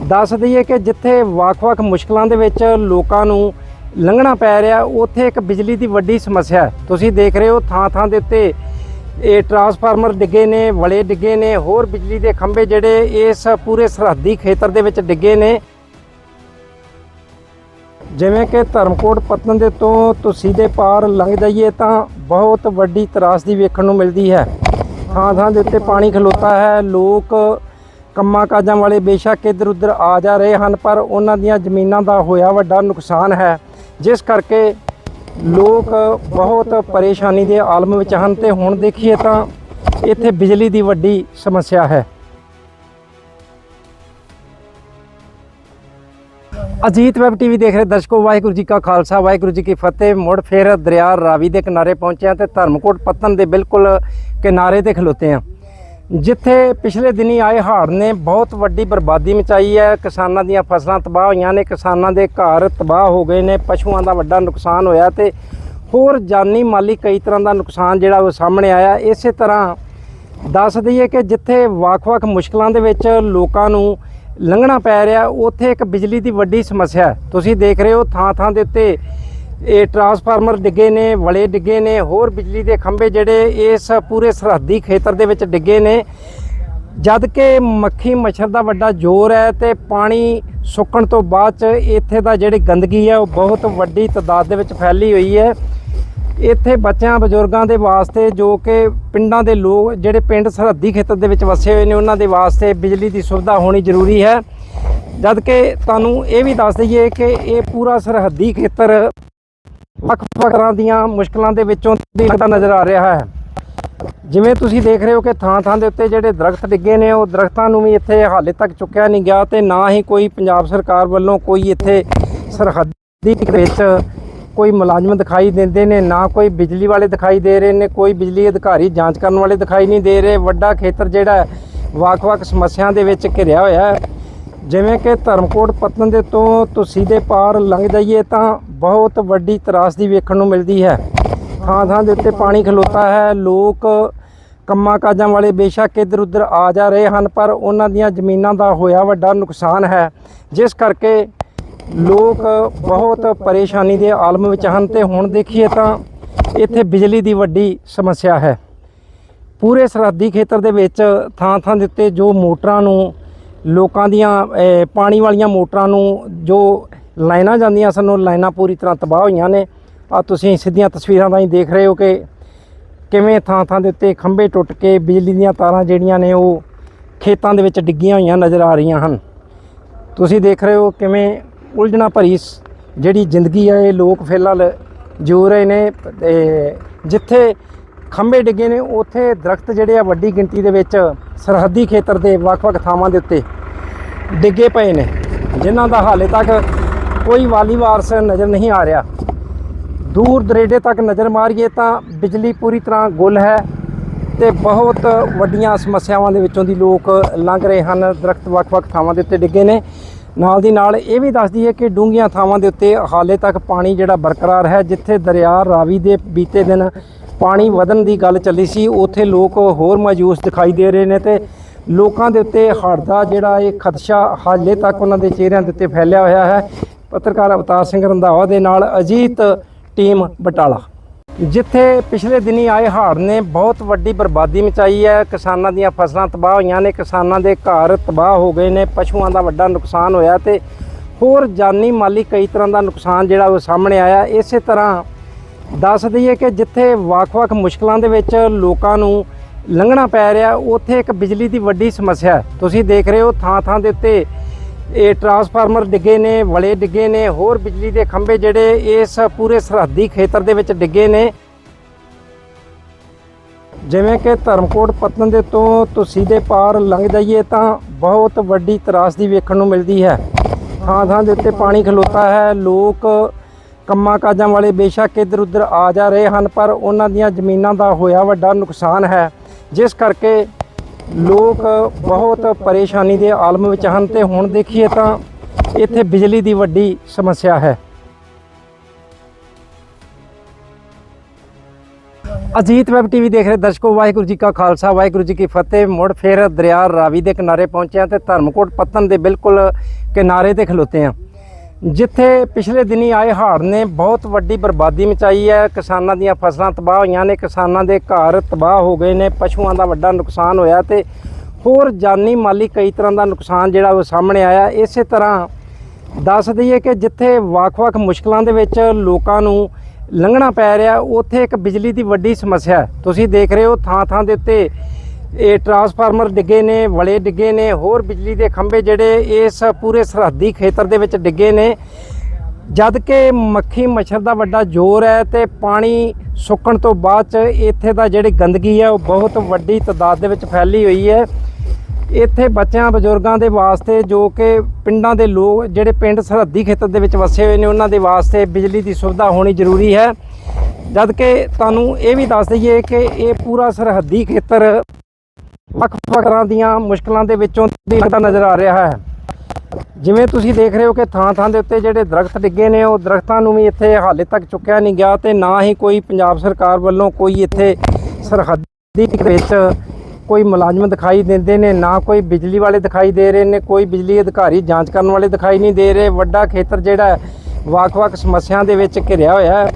[SPEAKER 1] ਦੱਸ ਦਈਏ ਕਿ ਜਿੱਥੇ ਵੱਖ-ਵੱਖ ਮੁਸ਼ਕਲਾਂ ਦੇ ਵਿੱਚ ਲੋਕਾਂ ਨੂੰ ਲੰਘਣਾ ਪੈ ਰਿਹਾ, ਉੱਥੇ ਇੱਕ ਬਿਜਲੀ ਦੀ ਵੱਡੀ ਸਮੱਸਿਆ ਹੈ। ਤੁਸੀਂ ਦੇਖ ਰਹੇ ਹੋ ਥਾਂ-ਥਾਂ ਦੇ ਉੱਤੇ ਇਹ ਟਰਾਂਸਫਾਰਮਰ ਡਿੱਗੇ ਨੇ, ਵਲੇ ਡਿੱਗੇ ਨੇ, ਹੋਰ ਬਿਜਲੀ ਦੇ ਖੰਭੇ ਜਿਹੜੇ ਇਸ ਪੂਰੇ ਸਰਹੱਦੀ ਖੇਤਰ ਦੇ ਵਿੱਚ ਡਿੱਗੇ ਨੇ। ਜਿਵੇਂ ਕਿ ਧਰਮਕੋਟ ਪਤਨ ਦੇ ਤੋਂ ਤੁਸੀਂ ਦੇ ਪਾਰ ਲੰਘ ਜਾਈਏ ਤਾਂ ਬਹੁਤ ਵੱਡੀ ਤਰਾਸਦੀ ਵੇਖਣ ਨੂੰ ਮਿਲਦੀ ਹੈ। ਥਾਂ ਥਾਂ ਦੇ ਉੱਤੇ ਪਾਣੀ ਖਲੋਤਾ ਹੈ, ਲੋਕ ਕੰਮਾਂ ਕਾਜਾਂ ਵਾਲੇ ਬੇਸ਼ੱਕ ਇੱਧਰ ਉੱਧਰ ਆ ਜਾ ਰਹੇ ਹਨ, ਪਰ ਉਹਨਾਂ ਦੀਆਂ ਜ਼ਮੀਨਾਂ ਦਾ ਹੋਇਆ ਵੱਡਾ ਨੁਕਸਾਨ ਹੈ। ਜਿਸ ਕਰਕੇ ਲੋਕ ਬਹੁਤ ਪਰੇਸ਼ਾਨੀ ਦੇ ਆਲਮ ਵਿੱਚ ਹਨ ਤੇ ਹੁਣ ਦੇਖੀਏ ਤਾਂ ਇੱਥੇ ਬਿਜਲੀ ਦੀ ਵੱਡੀ ਸਮੱਸਿਆ ਹੈ। ਅਜੀਤ ਵੈਬ ਟੀਵੀ ਦੇਖ ਰਹੇ ਦਰਸ਼ਕੋ, ਵਾਹਿਗੁਰੂ ਜੀ ਕਾ ਖਾਲਸਾ, ਵਾਹਿਗੁਰੂ ਜੀ ਕੀ ਫਤਿਹ। ਮੁੜ ਫਿਰ ਦਰਿਆ ਰਾਵੀ ਦੇ ਕਿਨਾਰੇ ਪਹੁੰਚੇ ਹਾਂ ਤੇ ਧਰਮਕੋਟ ਪੱਤਨ ਦੇ ਬਿਲਕੁਲ ਕਿਨਾਰੇ ਤੇ ਖਲੋਤੇ ਆ ਜਿੱਥੇ ਪਿਛਲੇ ਦਿਨੀ ਆਏ ਹਾੜ ਨੇ ਬਹੁਤ ਵੱਡੀ ਬਰਬਾਦੀ ਮਚਾਈ ਹੈ। ਕਿਸਾਨਾਂ ਦੀਆਂ ਫਸਲਾਂ ਤਬਾਹ ਹੋਈਆਂ ਨੇ। ਕਿਸਾਨਾਂ ਦੇ ਘਰ ਤਬਾਹ ਹੋ ਗਏ ਨੇ। ਪਸ਼ੂਆਂ ਦਾ ਵੱਡਾ ਨੁਕਸਾਨ ਹੋਇਆ ਤੇ ਹੋਰ ਜਾਨੀ ਮਾਲੀ ਕਈ ਤਰ੍ਹਾਂ ਦਾ ਨੁਕਸਾਨ ਜਿਹੜਾ ਉਹ ਸਾਹਮਣੇ ਆਇਆ। ਇਸੇ ਤਰ੍ਹਾਂ ਦੱਸ ਦਈਏ ਕਿ ਜਿੱਥੇ ਵੱਖ-ਵੱਖ ਮੁਸ਼ਕਲਾਂ ਦੇ ਵਿੱਚ ਲੋਕਾਂ ਨੂੰ ਲੰਘਣਾ ਪੈ ਰਿਹਾ, ਉੱਥੇ ਇੱਕ ਬਿਜਲੀ ਦੀ ਵੱਡੀ ਸਮੱਸਿਆ ਹੈ। ਤੁਸੀਂ ਦੇਖ ਰਹੇ ਹੋ ਥਾਂ-ਥਾਂ ਦੇ ਉੱਤੇ ਇਹ ਟਰਾਂਸਫਾਰਮਰ ਡਿੱਗੇ ਨੇ, ਵਲੇ ਡਿੱਗੇ ਨੇ, ਹੋਰ ਬਿਜਲੀ ਦੇ ਖੰਭੇ ਜਿਹੜੇ ਇਸ ਪੂਰੇ ਸਰਹੱਦੀ ਖੇਤਰ ਦੇ ਵਿੱਚ ਡਿੱਗੇ ਨੇ। ਜਦ ਕਿ ਮੱਖੀ ਮੱਛਰ ਦਾ ਵੱਡਾ ਜ਼ੋਰ ਹੈ ਤੇ ਪਾਣੀ ਸੁੱਕਣ ਤੋਂ ਬਾਅਦ ਚ ਇੱਥੇ ਦਾ ਜਿਹੜੀ ਗੰਦਗੀ ਹੈ ਉਹ ਬਹੁਤ ਵੱਡੀ ਤਾਦਾਦ ਦੇ ਵਿੱਚ ਫੈਲੀ ਹੋਈ ਹੈ। ਇੱਥੇ ਬੱਚਿਆਂ, ਬਜ਼ੁਰਗਾਂ ਦੇ ਵਾਸਤੇ ਜੋ ਕਿ ਪਿੰਡਾਂ ਦੇ ਲੋਕ, ਜਿਹੜੇ ਪਿੰਡ ਸਰਹੱਦੀ ਖੇਤਰ ਦੇ ਵਿੱਚ ਵਸੇ ਹੋਏ ਨੇ, ਉਹਨਾਂ ਦੇ ਵਾਸਤੇ ਬਿਜਲੀ ਦੀ ਸੁਵਿਧਾ ਹੋਣੀ ਜ਼ਰੂਰੀ ਹੈ। ਜਦ ਕਿ ਤੁਹਾਨੂੰ ਇਹ ਵੀ ਦੱਸ ਦਈਏ ਕਿ ਇਹ ਪੂਰਾ ਸਰਹੱਦੀ ਖੇਤਰ ਵੱਖ-ਵੱਖ ਤਰ੍ਹਾਂ ਦੀਆਂ ਮੁਸ਼ਕਲਾਂ ਦੇ ਵਿੱਚੋਂ ਦੀ ਲੰਘਦਾ ਨਜ਼ਰ ਆ ਰਿਹਾ ਹੈ। ਜਿਵੇਂ ਤੁਸੀਂ ਦੇਖ ਰਹੇ ਹੋ ਕਿ ਥਾਂ-ਥਾਂ ਦੇ ਉੱਤੇ ਜਿਹੜੇ ਦਰਖਤ ਡਿੱਗੇ ਨੇ, ਉਹ ਦਰਖਤਾਂ ਨੂੰ ਵੀ ਇੱਥੇ ਹਾਲੇ ਤੱਕ ਚੁੱਕਿਆ ਨਹੀਂ ਗਿਆ ਤੇ ਨਾ ਹੀ ਕੋਈ ਪੰਜਾਬ ਸਰਕਾਰ ਵੱਲੋਂ ਕੋਈ ਇੱਥੇ ਸਰਹੱਦੀ ਵਿੱਚ ਕੋਈ ਮੁਲਾਜ਼ਮ ਦਿਖਾਈ ਦਿੰਦੇ ਨੇ, ਨਾ ਕੋਈ ਬਿਜਲੀ ਵਾਲੇ ਦਿਖਾਈ ਦੇ ਰਹੇ ਨੇ, ਕੋਈ ਬਿਜਲੀ ਅਧਿਕਾਰੀ ਜਾਂਚ ਕਰਨ ਵਾਲੇ ਦਿਖਾਈ ਨਹੀਂ ਦੇ ਰਹੇ। ਵੱਡਾ ਖੇਤਰ ਜਿਹੜਾ ਹੈ, ਵੱਖ-ਵੱਖ ਸਮੱਸਿਆਵਾਂ ਦੇ ਵਿੱਚ ਘਿਰਿਆ ਹੋਇਆ ਹੈ। ਜਿਵੇਂ ਕਿ ਧਰਮਕੋਟ ਪਤਨ ਦੇ ਤੋਂ ਤੁਸੀਂ ਦੇ ਪਾਰ ਲੰਘ ਜਾਈਏ ਤਾਂ ਬਹੁਤ ਵੱਡੀ ਤਰਾਸਦੀ ਵੇਖਣ ਨੂੰ ਮਿਲਦੀ ਹੈ। ਥਾਂ ਥਾਂ ਦੇ ਉੱਤੇ ਪਾਣੀ ਖਲੋਤਾ ਹੈ, ਲੋਕ ਕੰਮਾਂ ਕਾਜਾਂ ਵਾਲੇ ਬੇਸ਼ੱਕ ਇੱਧਰ ਉੱਧਰ ਆ ਜਾ ਰਹੇ ਹਨ, ਪਰ ਉਹਨਾਂ ਦੀਆਂ ਜ਼ਮੀਨਾਂ ਦਾ ਹੋਇਆ ਵੱਡਾ ਨੁਕਸਾਨ ਹੈ। ਜਿਸ ਕਰਕੇ ਲੋਕ ਬਹੁਤ ਪਰੇਸ਼ਾਨੀ ਦੇ ਆਲਮ ਵਿੱਚ ਹਨ ਤੇ ਹੁਣ ਦੇਖੀਏ ਤਾਂ ਇੱਥੇ ਬਿਜਲੀ ਦੀ ਵੱਡੀ ਸਮੱਸਿਆ ਹੈ। ਪੂਰੇ ਸਰਹੱਦੀ ਖੇਤਰ ਦੇ ਵਿੱਚ ਥਾਂ ਥਾਂ ਦੇ ਉੱਤੇ ਜੋ ਮੋਟਰਾਂ ਨੂੰ ਲੋਕਾਂ ਦੀਆਂ ਪਾਣੀ ਵਾਲੀਆਂ ਮੋਟਰਾਂ ਨੂੰ ਜੋ ਲਾਈਨਾਂ ਜਾਂਦੀਆਂ ਸਨ, ਉਹ ਲਾਈਨਾਂ ਪੂਰੀ ਤਰ੍ਹਾਂ ਤਬਾਹ ਹੋਈਆਂ ਨੇ। ਆ ਤੁਸੀਂ ਸਿੱਧੀਆਂ ਤਸਵੀਰਾਂ ਰਾਹੀਂ ਦੇਖ ਰਹੇ ਹੋ ਕਿ ਕਿਵੇਂ ਥਾਂ ਥਾਂ ਦੇ ਉੱਤੇ ਖੰਭੇ ਟੁੱਟ ਕੇ ਬਿਜਲੀ ਦੀਆਂ ਤਾਰਾਂ ਜਿਹੜੀਆਂ ਨੇ, ਉਹ ਖੇਤਾਂ ਦੇ ਵਿੱਚ ਡਿੱਗੀਆਂ ਹੋਈਆਂ ਨਜ਼ਰ ਆ ਰਹੀਆਂ ਹਨ। ਤੁਸੀਂ ਦੇਖ ਰਹੇ ਹੋ ਕਿਵੇਂ ਉਲਝਣਾ ਭਰੀ ਸ- ਜਿਹੜੀ ਜ਼ਿੰਦਗੀ ਹੈ ਇਹ ਲੋਕ ਫਿਲਹਾਲ ਜੋ ਰਹੇ ਨੇ। ਤੇ ਜਿੱਥੇ ਖੰਭੇ ਡਿੱਗੇ ਨੇ, ਉੱਥੇ ਦਰਖਤ ਜਿਹੜੇ ਆ ਵੱਡੀ ਗਿਣਤੀ ਦੇ ਵਿੱਚ ਸਰਹੱਦੀ ਖੇਤਰ ਦੇ ਵੱਖ-ਵੱਖ ਥਾਵਾਂ ਦੇ ਉੱਤੇ ਡਿੱਗੇ ਪਏ ਨੇ, ਜਿਨ੍ਹਾਂ ਦਾ ਹਾਲੇ ਤੱਕ ਕੋਈ ਵਾਲੀ ਵਾਰਸ ਨਜ਼ਰ ਨਹੀਂ ਆ ਰਿਹਾ। ਦੂਰ ਦਰੇਡੇ ਤੱਕ ਨਜ਼ਰ ਮਾਰੀਏ ਤਾਂ ਬਿਜਲੀ ਪੂਰੀ ਤਰ੍ਹਾਂ ਗੁੱਲ ਹੈ ਤੇ ਬਹੁਤ ਵੱਡੀਆਂ ਸਮੱਸਿਆਵਾਂ ਦੇ ਵਿੱਚੋਂ ਦੀ ਲੋਕ ਲੰਘ ਰਹੇ ਹਨ। ਦਰਖਤ ਵੱਖ-ਵੱਖ ਥਾਵਾਂ ਦੇ ਉੱਤੇ ਡਿੱਗੇ ਨੇ। ਨਾਲ ਦੀ ਨਾਲ ਇਹ ਵੀ ਦੱਸਦੀ ਹੈ ਕਿ ਡੂੰਘੀਆਂ ਥਾਵਾਂ ਦੇ ਉੱਤੇ ਹਾਲੇ ਤੱਕ ਪਾਣੀ ਜਿਹੜਾ ਬਰਕਰਾਰ ਹੈ, ਜਿੱਥੇ ਦਰਿਆ ਰਾਵੀ ਦੇ ਬੀਤੇ ਦਿਨ ਪਾਣੀ ਵਧਣ ਦੀ ਗੱਲ ਚੱਲੀ ਸੀ। ਉੱਥੇ ਲੋਕ ਹੋਰ ਮਾਯੂਸ ਦਿਖਾਈ ਦੇ ਰਹੇ ਨੇ ਤੇ ਲੋਕਾਂ ਦੇ ਉੱਤੇ ਹੜ੍ਹ ਦਾ ਜਿਹੜਾ ਇਹ ਖਦਸ਼ਾ ਹਾਲੇ ਤੱਕ ਉਹਨਾਂ ਦੇ ਚਿਹਰਿਆਂ ਦੇ ਉੱਤੇ ਫੈਲਿਆ ਹੋਇਆ ਹੈ। ਪੱਤਰਕਾਰ ਅਵਤਾਰ ਸਿੰਘ ਰੰਧਾਵਾ ਦੇ ਨਾਲ ਅਜੀਤ ਟੀਮ ਬਟਾਲਾ। ਜਿੱਥੇ ਪਿਛਲੇ ਦਿਨੀ ਆਏ ਹੜ੍ਹ ਨੇ ਬਹੁਤ ਵੱਡੀ ਬਰਬਾਦੀ ਮਚਾਈ ਹੈ। ਕਿਸਾਨਾਂ ਦੀਆਂ ਫਸਲਾਂ ਤਬਾਹ ਹੋਈਆਂ ਨੇ। ਕਿਸਾਨਾਂ ਦੇ ਘਰ ਤਬਾਹ ਹੋ ਗਏ ਨੇ। ਪਸ਼ੂਆਂ ਦਾ ਵੱਡਾ ਨੁਕਸਾਨ ਹੋਇਆ ਤੇ ਹੋਰ ਜਾਨੀ ਮਾਲੀ ਕਈ ਤਰ੍ਹਾਂ ਦਾ ਨੁਕਸਾਨ ਜਿਹੜਾ ਉਹ ਸਾਹਮਣੇ ਆਇਆ। ਇਸੇ ਤਰ੍ਹਾਂ ਦੱਸ ਦਈਏ ਕਿ ਜਿੱਥੇ ਵੱਖ-ਵੱਖ ਮੁਸ਼ਕਲਾਂ ਦੇ ਵਿੱਚ ਲੋਕਾਂ ਨੂੰ ਲੰਘਣਾ ਪੈ ਰਿਹਾ, ਉੱਥੇ ਇੱਕ ਬਿਜਲੀ ਦੀ ਵੱਡੀ ਸਮੱਸਿਆ ਹੈ। ਤੁਸੀਂ ਦੇਖ ਰਹੇ ਹੋ, ਥਾਂ-ਥਾਂ ਦੇ ਉੱਤੇ ਇਹ ਟਰਾਂਸਫਾਰਮਰ ਡਿੱਗੇ ਨੇ, ਵਲੇ ਡਿੱਗੇ ਨੇ, ਹੋਰ ਬਿਜਲੀ ਦੇ ਖੰਭੇ ਜਿਹੜੇ ਇਸ ਪੂਰੇ ਸਰਹੱਦੀ ਖੇਤਰ ਦੇ ਵਿੱਚ ਡਿੱਗੇ ਨੇ। ਜਿਵੇਂ ਕਿ ਧਰਮਕੋਟ ਪਤਨ ਦੇ ਤੋਂ ਤੁਸੀਂ ਦੇ ਪਾਰ ਲੰਘ ਜਾਈਏ ਤਾਂ ਬਹੁਤ ਵੱਡੀ ਤਰਾਸਦੀ ਵੇਖਣ ਨੂੰ ਮਿਲਦੀ ਹੈ। ਥਾਂ ਥਾਂ ਦੇ ਉੱਤੇ ਪਾਣੀ ਖਲੋਤਾ ਹੈ, ਲੋਕ ਕੰਮਾਂ ਕਾਜਾਂ ਵਾਲੇ ਬੇਸ਼ੱਕ ਇੱਧਰ ਉੱਧਰ ਆ ਜਾ ਰਹੇ ਹਨ, ਪਰ ਉਹਨਾਂ ਦੀਆਂ ਜ਼ਮੀਨਾਂ ਦਾ ਹੋਇਆ ਵੱਡਾ ਨੁਕਸਾਨ ਹੈ। ਜਿਸ ਕਰਕੇ ਲੋਕ ਬਹੁਤ ਪਰੇਸ਼ਾਨੀ ਦੇ ਆਲਮ ਵਿੱਚ ਹਨ ਤੇ ਹੁਣ ਦੇਖੀਏ ਤਾਂ ਇੱਥੇ ਬਿਜਲੀ ਦੀ ਵੱਡੀ ਸਮੱਸਿਆ ਹੈ। ਅਜੀਤ ਵੈਬ ਟੀਵੀ ਦੇਖ ਰਹੇ ਦਰਸ਼ਕੋ, ਵਾਹਿਗੁਰੂ ਜੀ ਕਾ ਖਾਲਸਾ, ਵਾਹਿਗੁਰੂ ਜੀ ਕੀ ਫਤਿਹ। ਮੁੜ ਫੇਰ ਦਰਿਆ ਰਾਵੀ ਦੇ ਕਿਨਾਰੇ ਪਹੁੰਚੇ ਹਾਂ ਤੇ ਧਰਮਕੋਟ ਪੱਤਨ ਦੇ ਬਿਲਕੁਲ ਕਿਨਾਰੇ ਤੇ ਖਲੋਤੇ ਹਾਂ। ਜਿੱਥੇ ਪਿਛਲੇ ਦਿਨੀ ਆਏ ਹੜ੍ਹ ਨੇ ਬਹੁਤ ਵੱਡੀ ਬਰਬਾਦੀ ਮਚਾਈ ਹੈ। ਕਿਸਾਨਾਂ ਦੀਆਂ ਫਸਲਾਂ ਤਬਾਹ ਹੋਈਆਂ ਨੇ। ਕਿਸਾਨਾਂ ਦੇ ਘਰ ਤਬਾਹ ਹੋ ਗਏ ਨੇ। ਪਸ਼ੂਆਂ ਦਾ ਵੱਡਾ ਨੁਕਸਾਨ ਹੋਇਆ ਤੇ ਹੋਰ ਜਾਨੀ ਮਾਲੀ ਕਈ ਤਰ੍ਹਾਂ ਦਾ ਨੁਕਸਾਨ ਜਿਹੜਾ ਉਹ ਸਾਹਮਣੇ ਆਇਆ। ਇਸੇ ਤਰ੍ਹਾਂ ਦੱਸ ਦਈਏ ਕਿ ਜਿੱਥੇ ਵੱਖ-ਵੱਖ ਮੁਸ਼ਕਲਾਂ ਦੇ ਵਿੱਚ ਲੋਕਾਂ ਨੂੰ ਲੰਘਣਾ ਪੈ ਰਿਹਾ, ਉੱਥੇ ਇੱਕ ਬਿਜਲੀ ਦੀ ਵੱਡੀ ਸਮੱਸਿਆ ਹੈ। ਤੁਸੀਂ ਦੇਖ ਰਹੇ ਹੋ ਥਾਂ-ਥਾਂ ਦੇ ਉੱਤੇ ਇਹ ਟਰਾਂਸਫਾਰਮਰ ਡਿੱਗੇ ਨੇ, ਵਲੇ ਡਿੱਗੇ ਨੇ, ਹੋਰ ਬਿਜਲੀ ਦੇ ਖੰਭੇ ਜਿਹੜੇ ਇਸ ਪੂਰੇ ਸਰਹੱਦੀ ਖੇਤਰ ਦੇ ਵਿੱਚ ਡਿੱਗੇ ਨੇ। ਜਦ ਕਿ ਮੱਖੀ ਮੱਛਰ ਦਾ ਵੱਡਾ ਜ਼ੋਰ ਹੈ ਤੇ ਪਾਣੀ ਸੁੱਕਣ ਤੋਂ ਬਾਅਦ ਚ ਇੱਥੇ ਦਾ ਜਿਹੜੀ ਗੰਦਗੀ ਹੈ, ਉਹ ਬਹੁਤ ਵੱਡੀ ਤਾਦਾਦ ਦੇ ਵਿੱਚ ਫੈਲੀ ਹੋਈ ਹੈ। ਇੱਥੇ ਬੱਚਿਆਂ, ਬਜ਼ੁਰਗਾਂ ਦੇ ਵਾਸਤੇ ਜੋ ਕਿ ਪਿੰਡਾਂ ਦੇ ਲੋਕ, ਜਿਹੜੇ ਪਿੰਡ ਸਰਹੱਦੀ ਖੇਤਰ ਦੇ ਵਿੱਚ ਵਸੇ ਹੋਏ ਨੇ, ਉਹਨਾਂ ਦੇ ਵਾਸਤੇ ਬਿਜਲੀ ਦੀ ਸੁਵਿਧਾ ਹੋਣੀ ਜ਼ਰੂਰੀ ਹੈ। ਜਦ ਕਿ ਤੁਹਾਨੂੰ ਇਹ ਵੀ ਦੱਸ ਦਈਏ ਕਿ ਇਹ ਪੂਰਾ ਸਰਹੱਦੀ ਖੇਤਰ ਵੱਖ-ਵੱਖ ਤਰ੍ਹਾਂ ਦੀਆਂ ਮੁਸ਼ਕਲਾਂ ਦੇ ਵਿੱਚੋਂ ਦੀ ਲੰਘਦਾ ਨਜ਼ਰ ਆ ਰਿਹਾ ਹੈ। ਜਿਵੇਂ ਤੁਸੀਂ ਦੇਖ ਰਹੇ ਹੋ ਕਿ ਥਾਂ-ਥਾਂ ਦੇ ਉੱਤੇ ਜਿਹੜੇ ਦਰਖਤ ਡਿੱਗੇ ਨੇ, ਉਹ ਦਰਖਤਾਂ ਨੂੰ ਵੀ ਇੱਥੇ ਹਾਲੇ ਤੱਕ ਚੁੱਕਿਆ ਨਹੀਂ ਗਿਆ ਤੇ ਨਾ ਹੀ ਕੋਈ ਪੰਜਾਬ ਸਰਕਾਰ ਵੱਲੋਂ ਕੋਈ ਇੱਥੇ ਸਰਹੱਦੀ ਵਿੱਚ ਕੋਈ ਮੁਲਾਜ਼ਮ ਦਿਖਾਈ ਦਿੰਦੇ ਨੇ, ਨਾ ਕੋਈ ਬਿਜਲੀ ਵਾਲੇ ਦਿਖਾਈ ਦੇ ਰਹੇ ਨੇ, ਕੋਈ ਬਿਜਲੀ ਅਧਿਕਾਰੀ ਜਾਂਚ ਕਰਨ ਵਾਲੇ ਦਿਖਾਈ ਨਹੀਂ ਦੇ ਰਹੇ। ਵੱਡਾ ਖੇਤਰ ਜਿਹੜਾ ਵੱਖ-ਵੱਖ ਸਮੱਸਿਆਵਾਂ ਦੇ ਵਿੱਚ ਘਿਰਿਆ ਹੋਇਆ ਹੈ।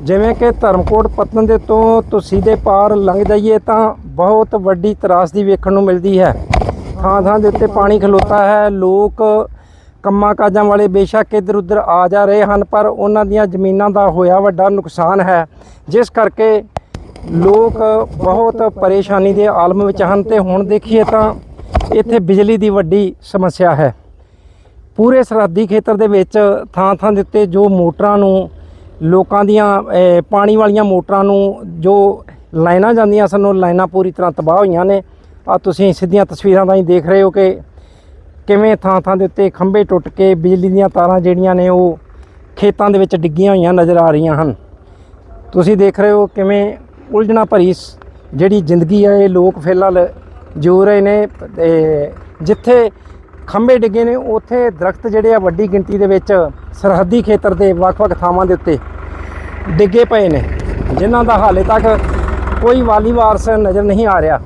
[SPEAKER 1] ਜਿਵੇਂ ਕਿ ਧਰਮਕੋਟ ਪਤਨ ਦੇ ਤੋਂ ਤੁਸੀਂ ਦੇ ਪਾਰ ਲੰਘ ਜਾਈਏ ਤਾਂ ਬਹੁਤ ਵੱਡੀ ਤਰਾਸਦੀ ਵੇਖਣ ਨੂੰ ਮਿਲਦੀ ਹੈ। ਥਾਂ ਥਾਂ ਦੇ ਉੱਤੇ ਪਾਣੀ ਖਲੋਤਾ ਹੈ। ਲੋਕ ਕੰਮਾਂ ਕਾਜਾਂ ਵਾਲੇ ਬੇਸ਼ੱਕ ਇੱਧਰ ਉੱਧਰ ਆ ਜਾ ਰਹੇ ਹਨ, ਪਰ ਉਹਨਾਂ ਦੀਆਂ ਜ਼ਮੀਨਾਂ ਦਾ ਹੋਇਆ ਵੱਡਾ ਨੁਕਸਾਨ ਹੈ। ਜਿਸ ਕਰਕੇ ਲੋਕ ਬਹੁਤ ਪਰੇਸ਼ਾਨੀ ਦੇ ਆਲਮ ਵਿੱਚ ਹਨ ਤੇ ਹੁਣ ਦੇਖੀਏ ਤਾਂ ਇੱਥੇ ਬਿਜਲੀ ਦੀ ਵੱਡੀ ਸਮੱਸਿਆ ਹੈ। ਪੂਰੇ ਸਰਹੱਦੀ ਖੇਤਰ ਦੇ ਵਿੱਚ ਥਾਂ ਥਾਂ ਦੇ ਉੱਤੇ ਜੋ ਮੋਟਰਾਂ ਨੂੰ ਲੋਕਾਂ ਦੀਆਂ ਪਾਣੀ ਵਾਲੀਆਂ ਮੋਟਰਾਂ ਨੂੰ ਜੋ ਲਾਈਨਾਂ ਜਾਂਦੀਆਂ ਸਨ, ਉਹ ਲਾਈਨਾਂ ਪੂਰੀ ਤਰ੍ਹਾਂ ਤਬਾਹ ਹੋਈਆਂ ਨੇ। ਆ ਤੁਸੀਂ ਸਿੱਧੀਆਂ ਤਸਵੀਰਾਂ ਰਾਹੀਂ ਦੇਖ ਰਹੇ ਹੋ ਕਿ ਕਿਵੇਂ ਥਾਂ ਥਾਂ ਦੇ ਉੱਤੇ ਖੰਭੇ ਟੁੱਟ ਕੇ ਬਿਜਲੀ ਦੀਆਂ ਤਾਰਾਂ ਜਿਹੜੀਆਂ ਨੇ ਉਹ ਖੇਤਾਂ ਦੇ ਵਿੱਚ ਡਿੱਗੀਆਂ ਹੋਈਆਂ ਨਜ਼ਰ ਆ ਰਹੀਆਂ ਹਨ। ਤੁਸੀਂ ਦੇਖ ਰਹੇ ਹੋ ਕਿਵੇਂ ਉਲਝਣਾ ਭਰੀ ਸ- ਜਿਹੜੀ ਜ਼ਿੰਦਗੀ ਹੈ, ਇਹ ਲੋਕ ਫਿਲਹਾਲ ਜੋ ਰਹੇ ਨੇ। ਤੇ ਜਿੱਥੇ ਖੰਭੇ ਡਿੱਗੇ ਨੇ, ਉੱਥੇ ਦਰਖਤ ਜਿਹੜੇ ਆ ਵੱਡੀ ਗਿਣਤੀ ਦੇ ਵਿੱਚ ਸਰਹੱਦੀ ਖੇਤਰ ਦੇ ਵੱਖ-ਵੱਖ ਥਾਵਾਂ ਦੇ ਉੱਤੇ ਡਿੱਗੇ ਪਏ ਨੇ, ਜਿਨ੍ਹਾਂ ਦਾ ਹਾਲੇ ਤੱਕ ਕੋਈ ਵਾਲੀ ਵਾਰਸ ਨਜ਼ਰ ਨਹੀਂ ਆ ਰਿਹਾ।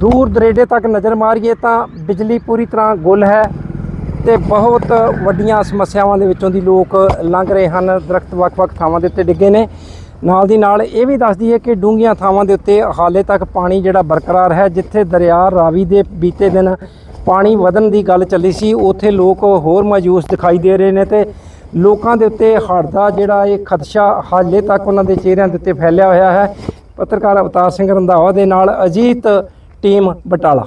[SPEAKER 1] ਦੂਰ ਦਰੇਡੇ ਤੱਕ ਨਜ਼ਰ ਮਾਰੀਏ ਤਾਂ ਬਿਜਲੀ ਪੂਰੀ ਤਰ੍ਹਾਂ ਗੁੱਲ ਹੈ ਤੇ ਬਹੁਤ ਵੱਡੀਆਂ ਸਮੱਸਿਆਵਾਂ ਦੇ ਵਿੱਚੋਂ ਦੀ ਲੋਕ ਲੰਘ ਰਹੇ ਹਨ। ਦਰਖਤ ਵੱਖ-ਵੱਖ ਥਾਵਾਂ ਦੇ ਉੱਤੇ ਡਿੱਗੇ ਨੇ। ਨਾਲ ਦੀ ਨਾਲ ਇਹ ਵੀ ਦੱਸਦੀ ਹੈ ਕਿ ਡੂੰਘੀਆਂ ਥਾਵਾਂ ਦੇ ਉੱਤੇ ਹਾਲੇ ਤੱਕ ਪਾਣੀ ਜਿਹੜਾ ਬਰਕਰਾਰ ਹੈ, ਜਿੱਥੇ ਦਰਿਆ ਰਾਵੀ ਦੇ ਬੀਤੇ ਦਿਨ ਪਾਣੀ ਵਧਣ ਦੀ ਗੱਲ ਚੱਲੀ ਸੀ, ਉੱਥੇ ਲੋਕ ਹੋਰ ਮਾਯੂਸ ਦਿਖਾਈ ਦੇ ਰਹੇ ਨੇ ਤੇ ਲੋਕਾਂ ਦੇ ਉੱਤੇ ਹੜ੍ਹ ਦਾ ਜਿਹੜਾ ਇਹ ਖਦਸ਼ਾ ਹਾਲੇ ਤੱਕ ਉਹਨਾਂ ਦੇ ਚਿਹਰਿਆਂ ਦੇ ਉੱਤੇ ਫੈਲਿਆ ਹੋਇਆ ਹੈ। ਪੱਤਰਕਾਰ ਅਵਤਾਰ ਸਿੰਘ ਰੰਧਾਵਾ ਦੇ ਨਾਲ ਅਜੀਤ ਟੀਮ ਬਟਾਲਾ।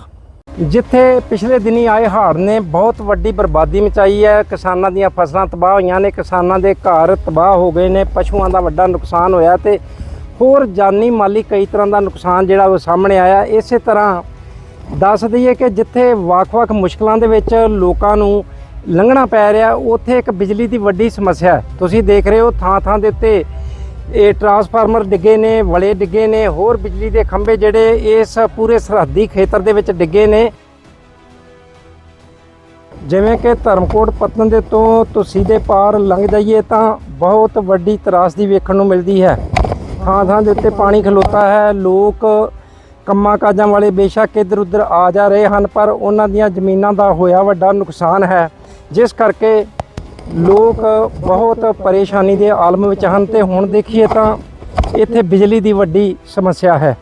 [SPEAKER 1] ਜਿੱਥੇ ਪਿਛਲੇ ਦਿਨੀ ਆਏ ਹਾੜ ਨੇ ਬਹੁਤ ਵੱਡੀ ਬਰਬਾਦੀ ਮਚਾਈ ਹੈ। ਕਿਸਾਨਾਂ ਦੀਆਂ ਫਸਲਾਂ ਤਬਾਹ ਹੋਈਆਂ ਨੇ। ਕਿਸਾਨਾਂ ਦੇ ਘਰ ਤਬਾਹ ਹੋ ਗਏ ਨੇ। ਪਸ਼ੂਆਂ ਦਾ ਵੱਡਾ ਨੁਕਸਾਨ ਹੋਇਆ ਤੇ ਹੋਰ ਜਾਨੀ ਮਾਲੀ ਕਈ ਤਰ੍ਹਾਂ ਦਾ ਨੁਕਸਾਨ ਜਿਹੜਾ ਉਹ ਸਾਹਮਣੇ ਆਇਆ। ਇਸੇ ਤਰ੍ਹਾਂ ਦੱਸ ਦਈਏ ਕਿ ਜਿੱਥੇ ਵੱਖ-ਵੱਖ ਮੁਸ਼ਕਲਾਂ ਦੇ ਵਿੱਚ ਲੋਕਾਂ ਨੂੰ ਲੰਘਣਾ ਪੈ ਰਿਹਾ, ਉੱਥੇ ਇੱਕ ਬਿਜਲੀ ਦੀ ਵੱਡੀ ਸਮੱਸਿਆ ਹੈ। ਤੁਸੀਂ ਦੇਖ ਰਹੇ ਹੋ ਥਾਂ-ਥਾਂ ਦੇ ਉੱਤੇ ਇਹ ਟਰਾਂਸਫਾਰਮਰ ਡਿੱਗੇ ਨੇ, ਵਲੇ ਡਿੱਗੇ ਨੇ, ਹੋਰ ਬਿਜਲੀ ਦੇ ਖੰਭੇ ਜਿਹੜੇ ਇਸ ਪੂਰੇ ਸਰਹੱਦੀ ਖੇਤਰ ਦੇ ਵਿੱਚ ਡਿੱਗੇ ਨੇ। ਜਿਵੇਂ ਕਿ ਧਰਮਕੋਟ ਪਤਨ ਦੇ ਤੋਂ ਤੁਸੀਂ ਦੇ ਪਾਰ ਲੰਘ ਜਾਈਏ ਤਾਂ ਬਹੁਤ ਵੱਡੀ ਤਰਾਸਦੀ ਵੇਖਣ ਨੂੰ ਮਿਲਦੀ ਹੈ। ਥਾਂ ਥਾਂ ਦੇ ਉੱਤੇ ਪਾਣੀ ਖਲੋਤਾ ਹੈ, ਲੋਕ ਕੰਮਾਂ ਕਾਜਾਂ ਵਾਲੇ ਬੇਸ਼ੱਕ ਇੱਧਰ ਉੱਧਰ ਆ ਜਾ ਰਹੇ ਹਨ, ਪਰ ਉਹਨਾਂ ਦੀਆਂ ਜ਼ਮੀਨਾਂ ਦਾ ਹੋਇਆ ਵੱਡਾ ਨੁਕਸਾਨ ਹੈ। ਜਿਸ ਕਰਕੇ ਲੋਕ ਬਹੁਤ ਪਰੇਸ਼ਾਨੀ ਦੇ ਆਲਮ ਵਿੱਚ ਹਨ ਤੇ ਹੁਣ ਦੇਖੀਏ ਤਾਂ ਇੱਥੇ ਬਿਜਲੀ ਦੀ ਵੱਡੀ ਸਮੱਸਿਆ ਹੈ।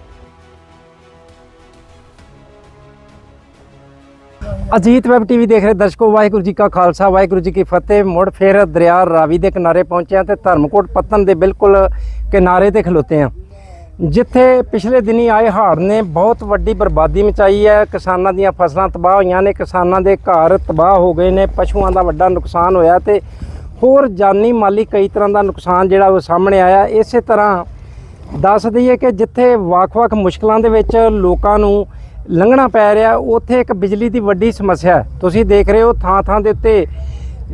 [SPEAKER 1] ਅਜੀਤ ਵੈਬ ਟੀਵੀ ਦੇਖ ਰਹੇ ਦਰਸ਼ਕੋ, ਵਾਹਿਗੁਰੂ ਜੀ ਕਾ ਖਾਲਸਾ, ਵਾਹਿਗੁਰੂ ਜੀ ਕੀ ਫਤਿਹ। ਮੁੜ ਫੇਰ ਦਰਿਆ ਰਾਵੀ ਦੇ ਕਿਨਾਰੇ ਪਹੁੰਚੇ ਹਾਂ ਤੇ ਧਰਮਕੋਟ ਪੱਤਨ ਦੇ ਬਿਲਕੁਲ ਕਿਨਾਰੇ ਤੇ ਖਲੋਤੇ ਆ ਜਿੱਥੇ ਪਿਛਲੇ ਦਿਨੀ ਆਏ ਹਾੜ ਨੇ ਬਹੁਤ ਵੱਡੀ ਬਰਬਾਦੀ ਮਚਾਈ ਹੈ। ਕਿਸਾਨਾਂ ਦੀਆਂ ਫਸਲਾਂ ਤਬਾਹ ਹੋਈਆਂ ਨੇ। ਕਿਸਾਨਾਂ ਦੇ ਘਰ ਤਬਾਹ ਹੋ ਗਏ ਨੇ। ਪਸ਼ੂਆਂ ਦਾ ਵੱਡਾ ਨੁਕਸਾਨ ਹੋਇਆ ਤੇ ਹੋਰ ਜਾਨੀ ਮਾਲੀ ਕਈ ਤਰ੍ਹਾਂ ਦਾ ਨੁਕਸਾਨ ਜਿਹੜਾ ਉਹ ਸਾਹਮਣੇ ਆਇਆ। ਇਸੇ ਤਰ੍ਹਾਂ ਦੱਸ ਦਈਏ ਕਿ ਜਿੱਥੇ ਵੱਖ-ਵੱਖ ਮੁਸ਼ਕਲਾਂ ਦੇ ਵਿੱਚ ਲੋਕਾਂ ਨੂੰ ਲੰਘਣਾ ਪੈ ਰਿਹਾ, ਉੱਥੇ ਇੱਕ ਬਿਜਲੀ ਦੀ ਵੱਡੀ ਸਮੱਸਿਆ ਹੈ। ਤੁਸੀਂ ਦੇਖ ਰਹੇ ਹੋ ਥਾਂ-ਥਾਂ ਦੇ ਉੱਤੇ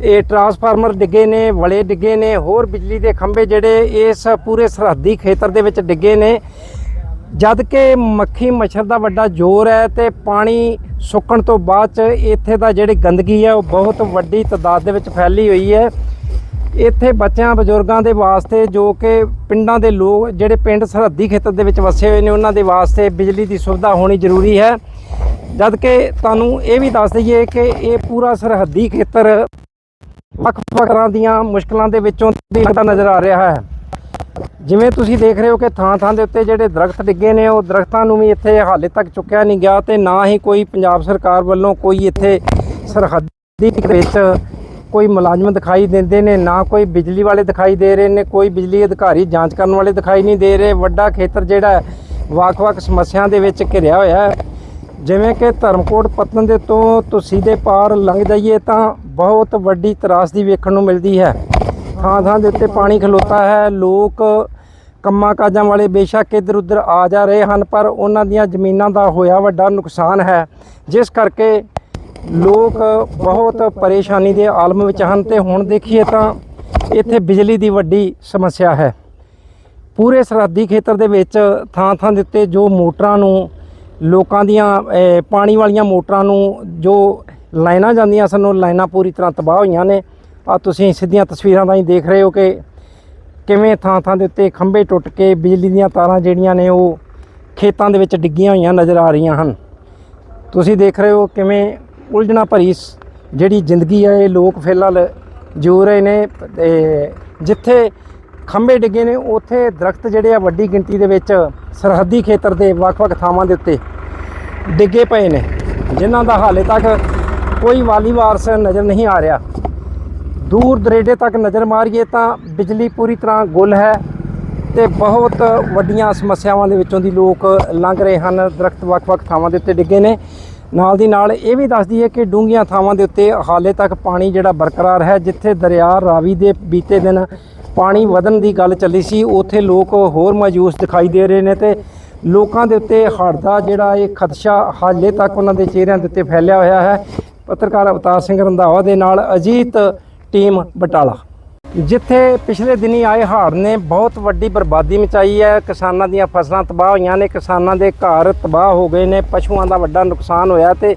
[SPEAKER 1] ਇਹ ਟਰਾਂਸਫਾਰਮਰ ਡਿੱਗੇ ਨੇ, ਵਲੇ ਡਿੱਗੇ ਨੇ, ਹੋਰ ਬਿਜਲੀ ਦੇ ਖੰਭੇ ਜਿਹੜੇ ਇਸ ਪੂਰੇ ਸਰਹੱਦੀ ਖੇਤਰ ਦੇ ਵਿੱਚ ਡਿੱਗੇ ਨੇ। ਜਦ ਕਿ ਮੱਖੀ ਮੱਛਰ ਦਾ ਵੱਡਾ ਜ਼ੋਰ ਹੈ ਤੇ ਪਾਣੀ ਸੁੱਕਣ ਤੋਂ ਬਾਅਦ ਚ ਇੱਥੇ ਦਾ ਜਿਹੜੀ ਗੰਦਗੀ ਹੈ, ਉਹ ਬਹੁਤ ਵੱਡੀ ਤਦਾਦ ਦੇ ਵਿੱਚ ਫੈਲੀ ਹੋਈ ਹੈ। ਇੱਥੇ ਬੱਚਿਆਂ, ਬਜ਼ੁਰਗਾਂ ਦੇ ਵਾਸਤੇ ਜੋ ਕਿ ਪਿੰਡਾਂ ਦੇ ਲੋਕ, ਜਿਹੜੇ ਪਿੰਡ ਸਰਹੱਦੀ ਖੇਤਰ ਦੇ ਵਿੱਚ ਵਸੇ ਹੋਏ ਨੇ, ਉਹਨਾਂ ਦੇ ਵਾਸਤੇ ਬਿਜਲੀ ਦੀ ਸੁਵਿਧਾ ਹੋਣੀ ਜ਼ਰੂਰੀ ਹੈ। ਜਦ ਕਿ ਤੁਹਾਨੂੰ ਇਹ ਵੀ ਦੱਸ ਦਈਏ ਕਿ ਇਹ ਪੂਰਾ ਸਰਹੱਦੀ ਖੇਤਰ ਵੱਖ-ਵੱਖ ਤਰ੍ਹਾਂ ਦੀਆਂ ਮੁਸ਼ਕਲਾਂ ਦੇ ਵਿੱਚੋਂ ਦੀ ਲੱਗਦਾ ਨਜ਼ਰ ਆ ਰਿਹਾ ਹੈ। ਜਿਵੇਂ ਤੁਸੀਂ ਦੇਖ ਰਹੇ ਹੋ ਕਿ ਥਾਂ-ਥਾਂ ਦੇ ਉੱਤੇ ਜਿਹੜੇ ਦਰਖਤ ਡਿੱਗੇ ਨੇ, ਉਹ ਦਰਖਤਾਂ ਨੂੰ ਵੀ ਇੱਥੇ ਹਾਲੇ ਤੱਕ ਚੁੱਕਿਆ ਨਹੀਂ ਗਿਆ ਤੇ ਨਾ ਹੀ ਕੋਈ ਪੰਜਾਬ ਸਰਕਾਰ ਵੱਲੋਂ ਕੋਈ ਇੱਥੇ ਸਰਹੱਦੀ ਵਿੱਚ ਕੋਈ ਮੁਲਾਜ਼ਮ ਦਿਖਾਈ ਦਿੰਦੇ ਨੇ, ਨਾ ਕੋਈ ਬਿਜਲੀ ਵਾਲੇ ਦਿਖਾਈ ਦੇ ਰਹੇ ਨੇ, ਕੋਈ ਬਿਜਲੀ ਅਧਿਕਾਰੀ ਜਾਂਚ ਕਰਨ ਵਾਲੇ ਦਿਖਾਈ ਨਹੀਂ ਦੇ ਰਹੇ। ਵੱਡਾ ਖੇਤਰ ਜਿਹੜਾ ਹੈ, ਵੱਖ-ਵੱਖ ਸਮੱਸਿਆ ਦੇ ਵਿੱਚ ਘਿਰਿਆ ਹੋਇਆ ਹੈ। ਜਿਵੇਂ ਕਿ ਧਰਮਕੋਟ ਪਤਨ ਦੇ ਤੋਂ ਤੁਸੀਂ ਦੇ ਪਾਰ ਲੰਘ ਜਾਈਏ ਤਾਂ ਬਹੁਤ ਵੱਡੀ ਤਰਾਸਦੀ ਵੇਖਣ ਨੂੰ ਮਿਲਦੀ ਹੈ। ਥਾਂ ਥਾਂ ਦੇ ਉੱਤੇ ਪਾਣੀ ਖਲੋਤਾ ਹੈ, ਲੋਕ ਕੰਮਾਂ ਕਾਜਾਂ ਵਾਲੇ ਬੇਸ਼ੱਕ ਇੱਧਰ ਉੱਧਰ ਆ ਜਾ ਰਹੇ ਹਨ, ਪਰ ਉਹਨਾਂ ਦੀਆਂ ਜ਼ਮੀਨਾਂ ਦਾ ਹੋਇਆ ਵੱਡਾ ਨੁਕਸਾਨ ਹੈ। ਜਿਸ ਕਰਕੇ ਲੋਕ ਬਹੁਤ ਪਰੇਸ਼ਾਨੀ ਦੇ ਆਲਮ ਵਿੱਚ ਹਨ ਤੇ ਹੁਣ ਦੇਖੀਏ ਤਾਂ ਇੱਥੇ ਬਿਜਲੀ ਦੀ ਵੱਡੀ ਸਮੱਸਿਆ ਹੈ। ਪੂਰੇ ਸਰਹੱਦੀ ਖੇਤਰ ਦੇ ਵਿੱਚ ਥਾਂ ਥਾਂ ਦੇ ਉੱਤੇ ਜੋ ਮੋਟਰਾਂ ਨੂੰ ਲੋਕਾਂ ਦੀਆਂ ਪਾਣੀ ਵਾਲੀਆਂ ਮੋਟਰਾਂ ਨੂੰ ਜੋ ਲਾਈਨਾਂ ਜਾਂਦੀਆਂ ਸਨ, ਉਹ ਲਾਈਨਾਂ ਪੂਰੀ ਤਰ੍ਹਾਂ ਤਬਾਹ ਹੋਈਆਂ ਨੇ। ਆ ਤੁਸੀਂ ਸਿੱਧੀਆਂ ਤਸਵੀਰਾਂ ਰਾਹੀਂ ਦੇਖ ਰਹੇ ਹੋ ਕਿ ਕਿਵੇਂ ਥਾਂ ਥਾਂ ਦੇ ਉੱਤੇ ਖੰਭੇ ਟੁੱਟ ਕੇ ਬਿਜਲੀ ਦੀਆਂ ਤਾਰਾਂ ਜਿਹੜੀਆਂ ਨੇ, ਉਹ ਖੇਤਾਂ ਦੇ ਵਿੱਚ ਡਿੱਗੀਆਂ ਹੋਈਆਂ ਨਜ਼ਰ ਆ ਰਹੀਆਂ ਹਨ। ਤੁਸੀਂ ਦੇਖ ਰਹੇ ਹੋ ਕਿਵੇਂ ਉਲਝਣਾ ਭਰੀ ਸ- ਜਿਹੜੀ ਜ਼ਿੰਦਗੀ ਹੈ, ਇਹ ਲੋਕ ਫਿਲਹਾਲ ਜੋ ਰਹੇ ਨੇ। ਤੇ ਜਿੱਥੇ ਖੰਭੇ ਡਿੱਗੇ ਨੇ, ਉੱਥੇ ਦਰਖਤ ਜਿਹੜੇ ਆ ਵੱਡੀ ਗਿਣਤੀ ਦੇ ਵਿੱਚ ਸਰਹੱਦੀ ਖੇਤਰ ਦੇ ਵੱਖ-ਵੱਖ ਥਾਵਾਂ ਦੇ ਉੱਤੇ ਡਿੱਗੇ ਪਏ ਨੇ, ਜਿਨ੍ਹਾਂ ਦਾ ਹਾਲੇ ਤੱਕ ਕੋਈ ਵਾਲੀ ਵਾਰਸ ਨਜ਼ਰ ਨਹੀਂ ਆ ਰਿਹਾ। ਦੂਰ ਦਰੇਡੇ ਤੱਕ ਨਜ਼ਰ ਮਾਰੀਏ ਤਾਂ ਬਿਜਲੀ ਪੂਰੀ ਤਰ੍ਹਾਂ ਗੁੱਲ ਹੈ ਤੇ ਬਹੁਤ ਵੱਡੀਆਂ ਸਮੱਸਿਆਵਾਂ ਦੇ ਵਿੱਚੋਂ ਦੀ ਲੋਕ ਲੰਘ ਰਹੇ ਹਨ। ਦਰਖਤ ਵੱਖ-ਵੱਖ ਥਾਵਾਂ ਦੇ ਉੱਤੇ ਡਿੱਗੇ ਨੇ। ਨਾਲ ਦੀ ਨਾਲ ਇਹ ਵੀ ਦੱਸਦੀ ਹੈ ਕਿ ਡੂੰਘੀਆਂ ਥਾਵਾਂ ਦੇ ਉੱਤੇ ਹਾਲੇ ਤੱਕ ਪਾਣੀ ਜਿਹੜਾ ਬਰਕਰਾਰ ਹੈ, ਜਿੱਥੇ ਦਰਿਆ ਰਾਵੀ ਦੇ ਬੀਤੇ ਦਿਨ ਪਾਣੀ ਵਧਣ ਦੀ ਗੱਲ ਚੱਲੀ ਸੀ। ਉੱਥੇ ਲੋਕ ਹੋਰ ਮਾਯੂਸ ਦਿਖਾਈ ਦੇ ਰਹੇ ਨੇ ਤੇ ਲੋਕਾਂ ਦੇ ਉੱਤੇ ਹੜ੍ਹ ਦਾ ਜਿਹੜਾ ਇਹ ਖਦਸ਼ਾ ਹਾਲੇ ਤੱਕ ਉਹਨਾਂ ਦੇ ਚਿਹਰਿਆਂ ਦੇ ਉੱਤੇ ਫੈਲਿਆ ਹੋਇਆ ਹੈ। ਪੱਤਰਕਾਰ ਅਵਤਾਰ ਸਿੰਘ ਰੰਧਾਵਾ ਦੇ ਨਾਲ ਅਜੀਤ ਟੀਮ ਬਟਾਲਾ। ਜਿੱਥੇ ਪਿਛਲੇ ਦਿਨੀ ਆਏ ਹੜ੍ਹ ਨੇ ਬਹੁਤ ਵੱਡੀ ਬਰਬਾਦੀ ਮਚਾਈ ਹੈ। ਕਿਸਾਨਾਂ ਦੀਆਂ ਫਸਲਾਂ ਤਬਾਹ ਹੋਈਆਂ ਨੇ। ਕਿਸਾਨਾਂ ਦੇ ਘਰ ਤਬਾਹ ਹੋ ਗਏ ਨੇ। ਪਸ਼ੂਆਂ ਦਾ ਵੱਡਾ ਨੁਕਸਾਨ ਹੋਇਆ ਤੇ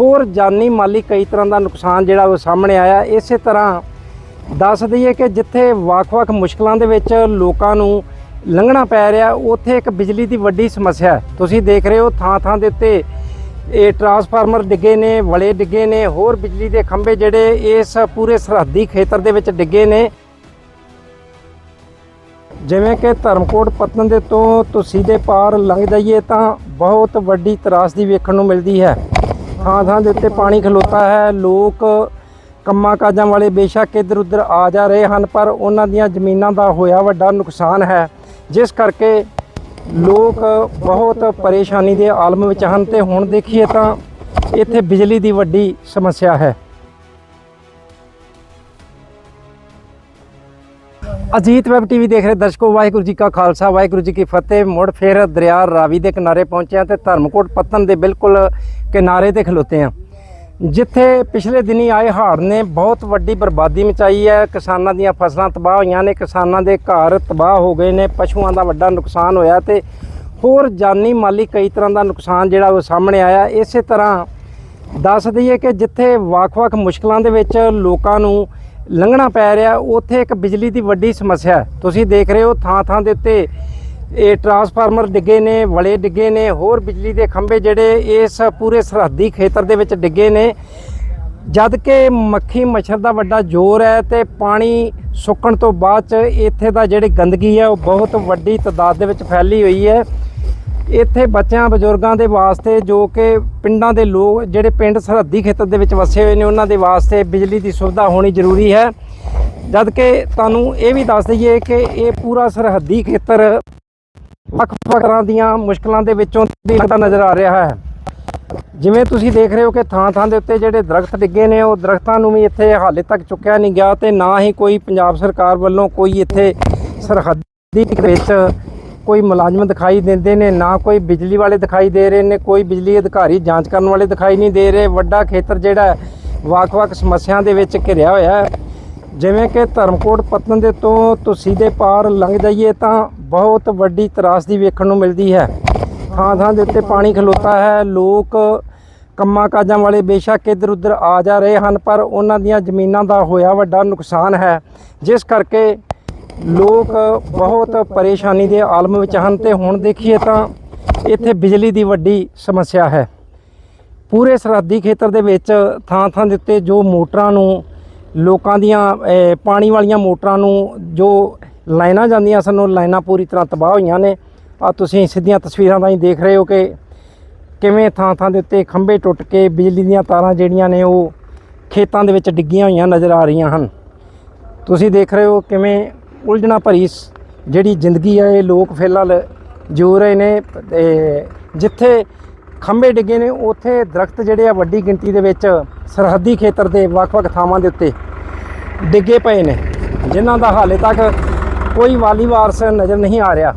[SPEAKER 1] ਹੋਰ ਜਾਨੀ ਮਾਲੀ ਕਈ ਤਰ੍ਹਾਂ ਦਾ ਨੁਕਸਾਨ ਜਿਹੜਾ ਉਹ ਸਾਹਮਣੇ ਆਇਆ। ਇਸੇ ਤਰ੍ਹਾਂ ਦੱਸ ਦਈਏ ਕਿ ਜਿੱਥੇ ਵੱਖ-ਵੱਖ ਮੁਸ਼ਕਲਾਂ ਦੇ ਵਿੱਚ ਲੋਕਾਂ ਨੂੰ ਲੰਘਣਾ ਪੈ ਰਿਹਾ, ਉੱਥੇ ਇੱਕ ਬਿਜਲੀ ਦੀ ਵੱਡੀ ਸਮੱਸਿਆ ਹੈ। ਤੁਸੀਂ ਦੇਖ ਰਹੇ ਹੋ ਥਾਂ-ਥਾਂ ਦੇ ਉੱਤੇ ਇਹ ਟਰਾਂਸਫਾਰਮਰ ਡਿੱਗੇ ਨੇ, ਵਲੇ ਡਿੱਗੇ ਨੇ, ਹੋਰ ਬਿਜਲੀ ਦੇ ਖੰਭੇ ਜਿਹੜੇ ਇਸ ਪੂਰੇ ਸਰਹੱਦੀ ਖੇਤਰ ਦੇ ਵਿੱਚ ਡਿੱਗੇ ਨੇ। ਜਿਵੇਂ ਕਿ ਧਰਮਕੋਟ ਪਤਨ ਦੇ ਤੋਂ ਤੁਸੀਂ ਦੇ ਪਾਰ ਲੰਘ ਜਾਈਏ ਤਾਂ ਬਹੁਤ ਵੱਡੀ ਤਰਾਸਦੀ ਵੇਖਣ ਨੂੰ ਮਿਲਦੀ ਹੈ। ਥਾਂ ਥਾਂ ਦੇ ਉੱਤੇ ਪਾਣੀ ਖਲੋਤਾ ਹੈ, ਲੋਕ ਕੰਮਾਂ ਕਾਜਾਂ ਵਾਲੇ ਬੇਸ਼ੱਕ ਇੱਧਰ ਉੱਧਰ ਆ ਜਾ ਰਹੇ ਹਨ, ਪਰ ਉਹਨਾਂ ਦੀਆਂ ਜ਼ਮੀਨਾਂ ਦਾ ਹੋਇਆ ਵੱਡਾ ਨੁਕਸਾਨ ਹੈ। ਜਿਸ ਕਰਕੇ ਲੋਕ ਬਹੁਤ ਪਰੇਸ਼ਾਨੀ ਦੇ ਆਲਮ ਵਿੱਚ ਹਨ ਤੇ ਹੁਣ ਦੇਖੀਏ ਤਾਂ ਇੱਥੇ ਬਿਜਲੀ ਦੀ ਵੱਡੀ ਸਮੱਸਿਆ ਹੈ। ਅਜੀਤ ਵੈਬ ਟੀਵੀ ਦੇਖ ਰਹੇ ਦਰਸ਼ਕੋ, ਵਾਹਿਗੁਰੂ ਜੀ ਕਾ ਖਾਲਸਾ, ਵਾਹਿਗੁਰੂ ਜੀ ਕੀ ਫਤਿਹ। ਮੁੜ ਫੇਰ ਦਰਿਆ ਰਾਵੀ ਦੇ ਕਿਨਾਰੇ ਪਹੁੰਚੇ ਹਾਂ ਤੇ ਧਰਮਕੋਟ ਪੱਤਨ ਦੇ ਬਿਲਕੁਲ ਕਿਨਾਰੇ ਤੇ ਖਲੋਤੇ ਹਾਂ। ਜਿੱਥੇ ਪਿਛਲੇ ਦਿਨੀ ਆਏ ਹਾੜ ਨੇ ਬਹੁਤ ਵੱਡੀ ਬਰਬਾਦੀ ਮਚਾਈ ਹੈ। ਕਿਸਾਨਾਂ ਦੀਆਂ ਫਸਲਾਂ ਤਬਾਹ ਹੋਈਆਂ ਨੇ। ਕਿਸਾਨਾਂ ਦੇ ਘਰ ਤਬਾਹ ਹੋ ਗਏ ਨੇ। ਪਸ਼ੂਆਂ ਦਾ ਵੱਡਾ ਨੁਕਸਾਨ ਹੋਇਆ ਤੇ ਹੋਰ ਜਾਨੀ ਮਾਲੀ ਕਈ ਤਰ੍ਹਾਂ ਦਾ ਨੁਕਸਾਨ ਜਿਹੜਾ ਉਹ ਸਾਹਮਣੇ ਆਇਆ। ਇਸੇ ਤਰ੍ਹਾਂ ਦੱਸ ਦਈਏ ਕਿ ਜਿੱਥੇ ਵੱਖ-ਵੱਖ ਮੁਸ਼ਕਲਾਂ ਦੇ ਵਿੱਚ ਲੋਕਾਂ ਨੂੰ ਲੰਘਣਾ ਪੈ ਰਿਹਾ, ਉੱਥੇ ਇੱਕ ਬਿਜਲੀ ਦੀ ਵੱਡੀ ਸਮੱਸਿਆ ਹੈ। ਤੁਸੀਂ ਦੇਖ ਰਹੇ ਹੋ ਥਾਂ-ਥਾਂ ਦੇ ਉੱਤੇ ਇਹ ਟਰਾਂਸਫਾਰਮਰ ਡਿੱਗੇ ਨੇ, ਵਲੇ ਡਿੱਗੇ ਨੇ, ਹੋਰ ਬਿਜਲੀ ਦੇ ਖੰਭੇ ਜਿਹੜੇ ਇਸ ਪੂਰੇ ਸਰਹੱਦੀ ਖੇਤਰ ਦੇ ਵਿੱਚ ਡਿੱਗੇ ਨੇ। ਜਦ ਕਿ ਮੱਖੀ ਮੱਛਰ ਦਾ ਵੱਡਾ ਜ਼ੋਰ ਹੈ ਤੇ ਪਾਣੀ ਸੁੱਕਣ ਤੋਂ ਬਾਅਦ ਚ ਇੱਥੇ ਦਾ ਜਿਹੜੀ ਗੰਦਗੀ ਹੈ ਉਹ ਬਹੁਤ ਵੱਡੀ ਤਦਾਦ ਦੇ ਵਿੱਚ ਫੈਲੀ ਹੋਈ ਹੈ। ਇੱਥੇ ਬੱਚਿਆਂ, ਬਜ਼ੁਰਗਾਂ ਦੇ ਵਾਸਤੇ ਜੋ ਕਿ ਪਿੰਡਾਂ ਦੇ ਲੋਕ, ਜਿਹੜੇ ਪਿੰਡ ਸਰਹੱਦੀ ਖੇਤਰ ਦੇ ਵਿੱਚ ਵਸੇ ਹੋਏ ਨੇ, ਉਹਨਾਂ ਦੇ ਵਾਸਤੇ ਬਿਜਲੀ ਦੀ ਸੁਵਿਧਾ ਹੋਣੀ ਜ਼ਰੂਰੀ ਹੈ। ਜਦ ਕਿ ਤੁਹਾਨੂੰ ਇਹ ਵੀ ਦੱਸ ਦਈਏ ਕਿ ਇਹ ਪੂਰਾ ਸਰਹੱਦੀ ਖੇਤਰ ਵੱਖ-ਵੱਖ ਤਰ੍ਹਾਂ ਦੀਆਂ ਮੁਸ਼ਕਲਾਂ ਦੇ ਵਿੱਚੋਂ ਦੀ ਲੰਘਦਾ ਨਜ਼ਰ ਆ ਰਿਹਾ ਹੈ। ਜਿਵੇਂ ਤੁਸੀਂ ਦੇਖ ਰਹੇ ਹੋ ਕਿ ਥਾਂ-ਥਾਂ ਦੇ ਉੱਤੇ ਜਿਹੜੇ ਦਰਖਤ ਡਿੱਗੇ ਨੇ, ਉਹ ਦਰਖਤਾਂ ਨੂੰ ਵੀ ਇੱਥੇ ਹਾਲੇ ਤੱਕ ਚੁੱਕਿਆ ਨਹੀਂ ਗਿਆ ਤੇ ਨਾ ਹੀ ਕੋਈ ਪੰਜਾਬ ਸਰਕਾਰ ਵੱਲੋਂ ਕੋਈ ਇੱਥੇ ਸਰਹੱਦੀ ਵਿੱਚ ਕੋਈ ਮੁਲਾਜ਼ਮ ਦਿਖਾਈ ਦਿੰਦੇ ਨੇ, ਨਾ ਕੋਈ ਬਿਜਲੀ ਵਾਲੇ ਦਿਖਾਈ ਦੇ ਰਹੇ ਨੇ, ਕੋਈ ਬਿਜਲੀ ਅਧਿਕਾਰੀ ਜਾਂਚ ਕਰਨ ਵਾਲੇ ਦਿਖਾਈ ਨਹੀਂ ਦੇ ਰਹੇ। ਵੱਡਾ ਖੇਤਰ ਜਿਹੜਾ ਹੈ, ਵੱਖ-ਵੱਖ ਸਮੱਸਿਆ ਦੇ ਵਿੱਚ ਘਿਰਿਆ ਹੋਇਆ ਹੈ। ਜਿਵੇਂ ਕਿ ਧਰਮਕੋਟ ਪਤਨ ਦੇ ਤੋਂ ਤੁਸੀਂ ਦੇ ਪਾਰ ਲੰਘ ਜਾਈਏ ਤਾਂ ਬਹੁਤ ਵੱਡੀ ਤਰਾਸਦੀ ਵੇਖਣ ਨੂੰ ਮਿਲਦੀ ਹੈ। ਥਾਂ ਥਾਂ ਦੇ ਉੱਤੇ ਪਾਣੀ ਖਲੋਤਾ ਹੈ। ਲੋਕ ਕੰਮਾਂ ਕਾਜਾਂ ਵਾਲੇ ਬੇਸ਼ੱਕ ਇੱਧਰ ਉੱਧਰ ਆ ਜਾ ਰਹੇ ਹਨ, ਪਰ ਉਹਨਾਂ ਦੀਆਂ ਜ਼ਮੀਨਾਂ ਦਾ ਹੋਇਆ ਵੱਡਾ ਨੁਕਸਾਨ ਹੈ। ਜਿਸ ਕਰਕੇ ਲੋਕ ਬਹੁਤ ਪਰੇਸ਼ਾਨੀ ਦੇ ਆਲਮ ਵਿੱਚ ਹਨ ਤੇ ਹੁਣ ਦੇਖੀਏ ਤਾਂ ਇੱਥੇ ਬਿਜਲੀ ਦੀ ਵੱਡੀ ਸਮੱਸਿਆ ਹੈ। ਪੂਰੇ ਸਰਹੱਦੀ ਖੇਤਰ ਦੇ ਵਿੱਚ ਥਾਂ ਥਾਂ ਦੇ ਉੱਤੇ ਜੋ ਮੋਟਰਾਂ ਨੂੰ ਲੋਕਾਂ ਦੀਆਂ ਪਾਣੀ ਵਾਲੀਆਂ ਮੋਟਰਾਂ ਨੂੰ ਜੋ ਲਾਈਨਾਂ ਜਾਂਦੀਆਂ ਸਨ, ਉਹ ਲਾਈਨਾਂ ਪੂਰੀ ਤਰ੍ਹਾਂ ਤਬਾਹ ਹੋਈਆਂ ਨੇ। ਆ ਤੁਸੀਂ ਸਿੱਧੀਆਂ ਤਸਵੀਰਾਂ ਰਾਹੀਂ ਦੇਖ ਰਹੇ ਹੋ ਕਿ ਕਿਵੇਂ ਥਾਂ ਥਾਂ ਦੇ ਉੱਤੇ ਖੰਭੇ ਟੁੱਟ ਕੇ ਬਿਜਲੀ ਦੀਆਂ ਤਾਰਾਂ ਜਿਹੜੀਆਂ ਨੇ, ਉਹ ਖੇਤਾਂ ਦੇ ਵਿੱਚ ਡਿੱਗੀਆਂ ਹੋਈਆਂ ਨਜ਼ਰ ਆ ਰਹੀਆਂ ਹਨ। ਤੁਸੀਂ ਦੇਖ ਰਹੇ ਹੋ ਕਿਵੇਂ ਉਲਝਣਾ ਭਰੀ ਸ- ਜਿਹੜੀ ਜ਼ਿੰਦਗੀ ਹੈ, ਇਹ ਲੋਕ ਫਿਲਹਾਲ ਜੋ ਰਹੇ ਨੇ। ਤੇ ਜਿੱਥੇ ਖੰਭੇ ਡਿੱਗੇ ਨੇ, ਉੱਥੇ ਦਰਖਤ ਜਿਹੜੇ ਆ ਵੱਡੀ ਗਿਣਤੀ ਦੇ ਵਿੱਚ ਸਰਹੱਦੀ ਖੇਤਰ ਦੇ ਵੱਖ-ਵੱਖ ਥਾਵਾਂ ਦੇ ਉੱਤੇ ਡਿੱਗੇ ਪਏ ਨੇ, ਜਿਨ੍ਹਾਂ ਦਾ ਹਾਲੇ ਤੱਕ ਕੋਈ ਵਾਲੀ ਵਾਰਸ ਨਜ਼ਰ ਨਹੀਂ ਆ ਰਿਹਾ।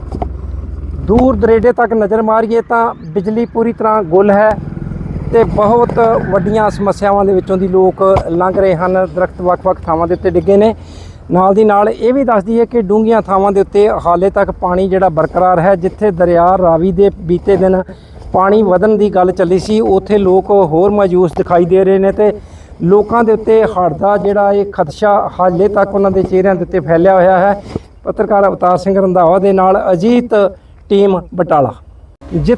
[SPEAKER 1] ਦੂਰ ਦਰੇਡੇ ਤੱਕ ਨਜ਼ਰ ਮਾਰੀਏ ਤਾਂ ਬਿਜਲੀ ਪੂਰੀ ਤਰ੍ਹਾਂ ਗੁੱਲ ਹੈ ਤੇ ਬਹੁਤ ਵੱਡੀਆਂ ਸਮੱਸਿਆਵਾਂ ਦੇ ਵਿੱਚੋਂ ਦੀ ਲੋਕ ਲੰਘ ਰਹੇ ਹਨ। ਦਰਖਤ ਵੱਖ-ਵੱਖ ਥਾਵਾਂ ਦੇ ਉੱਤੇ ਡਿੱਗੇ ਨੇ। ਨਾਲ ਦੀ ਨਾਲ ਇਹ ਵੀ ਦੱਸਦੀ ਹੈ ਕਿ ਡੂੰਘੀਆਂ ਥਾਵਾਂ ਦੇ ਉੱਤੇ ਹਾਲੇ ਤੱਕ ਪਾਣੀ ਜਿਹੜਾ ਬਰਕਰਾਰ ਹੈ, ਜਿੱਥੇ ਦਰਿਆ ਰਾਵੀ ਦੇ ਬੀਤੇ ਦਿਨ ਪਾਣੀ ਵਧਣ ਦੀ ਗੱਲ ਚੱਲੀ ਸੀ। ਉੱਥੇ ਲੋਕ ਹੋਰ ਮਾਯੂਸ ਦਿਖਾਈ ਦੇ ਰਹੇ ਨੇ ਤੇ ਲੋਕਾਂ ਦੇ ਉੱਤੇ ਹੜ੍ਹ ਦਾ ਜਿਹੜਾ ਇਹ ਖਦਸ਼ਾ ਹਾਲੇ ਤੱਕ ਉਹਨਾਂ ਦੇ ਚਿਹਰਿਆਂ ਦੇ ਉੱਤੇ ਫੈਲਿਆ ਹੋਇਆ ਹੈ। ਪੱਤਰਕਾਰ ਅਵਤਾਰ ਸਿੰਘ ਰੰਧਾਵਾ ਦੇ ਨਾਲ ਅਜੀਤ ਟੀਮ ਬਟਾਲਾ।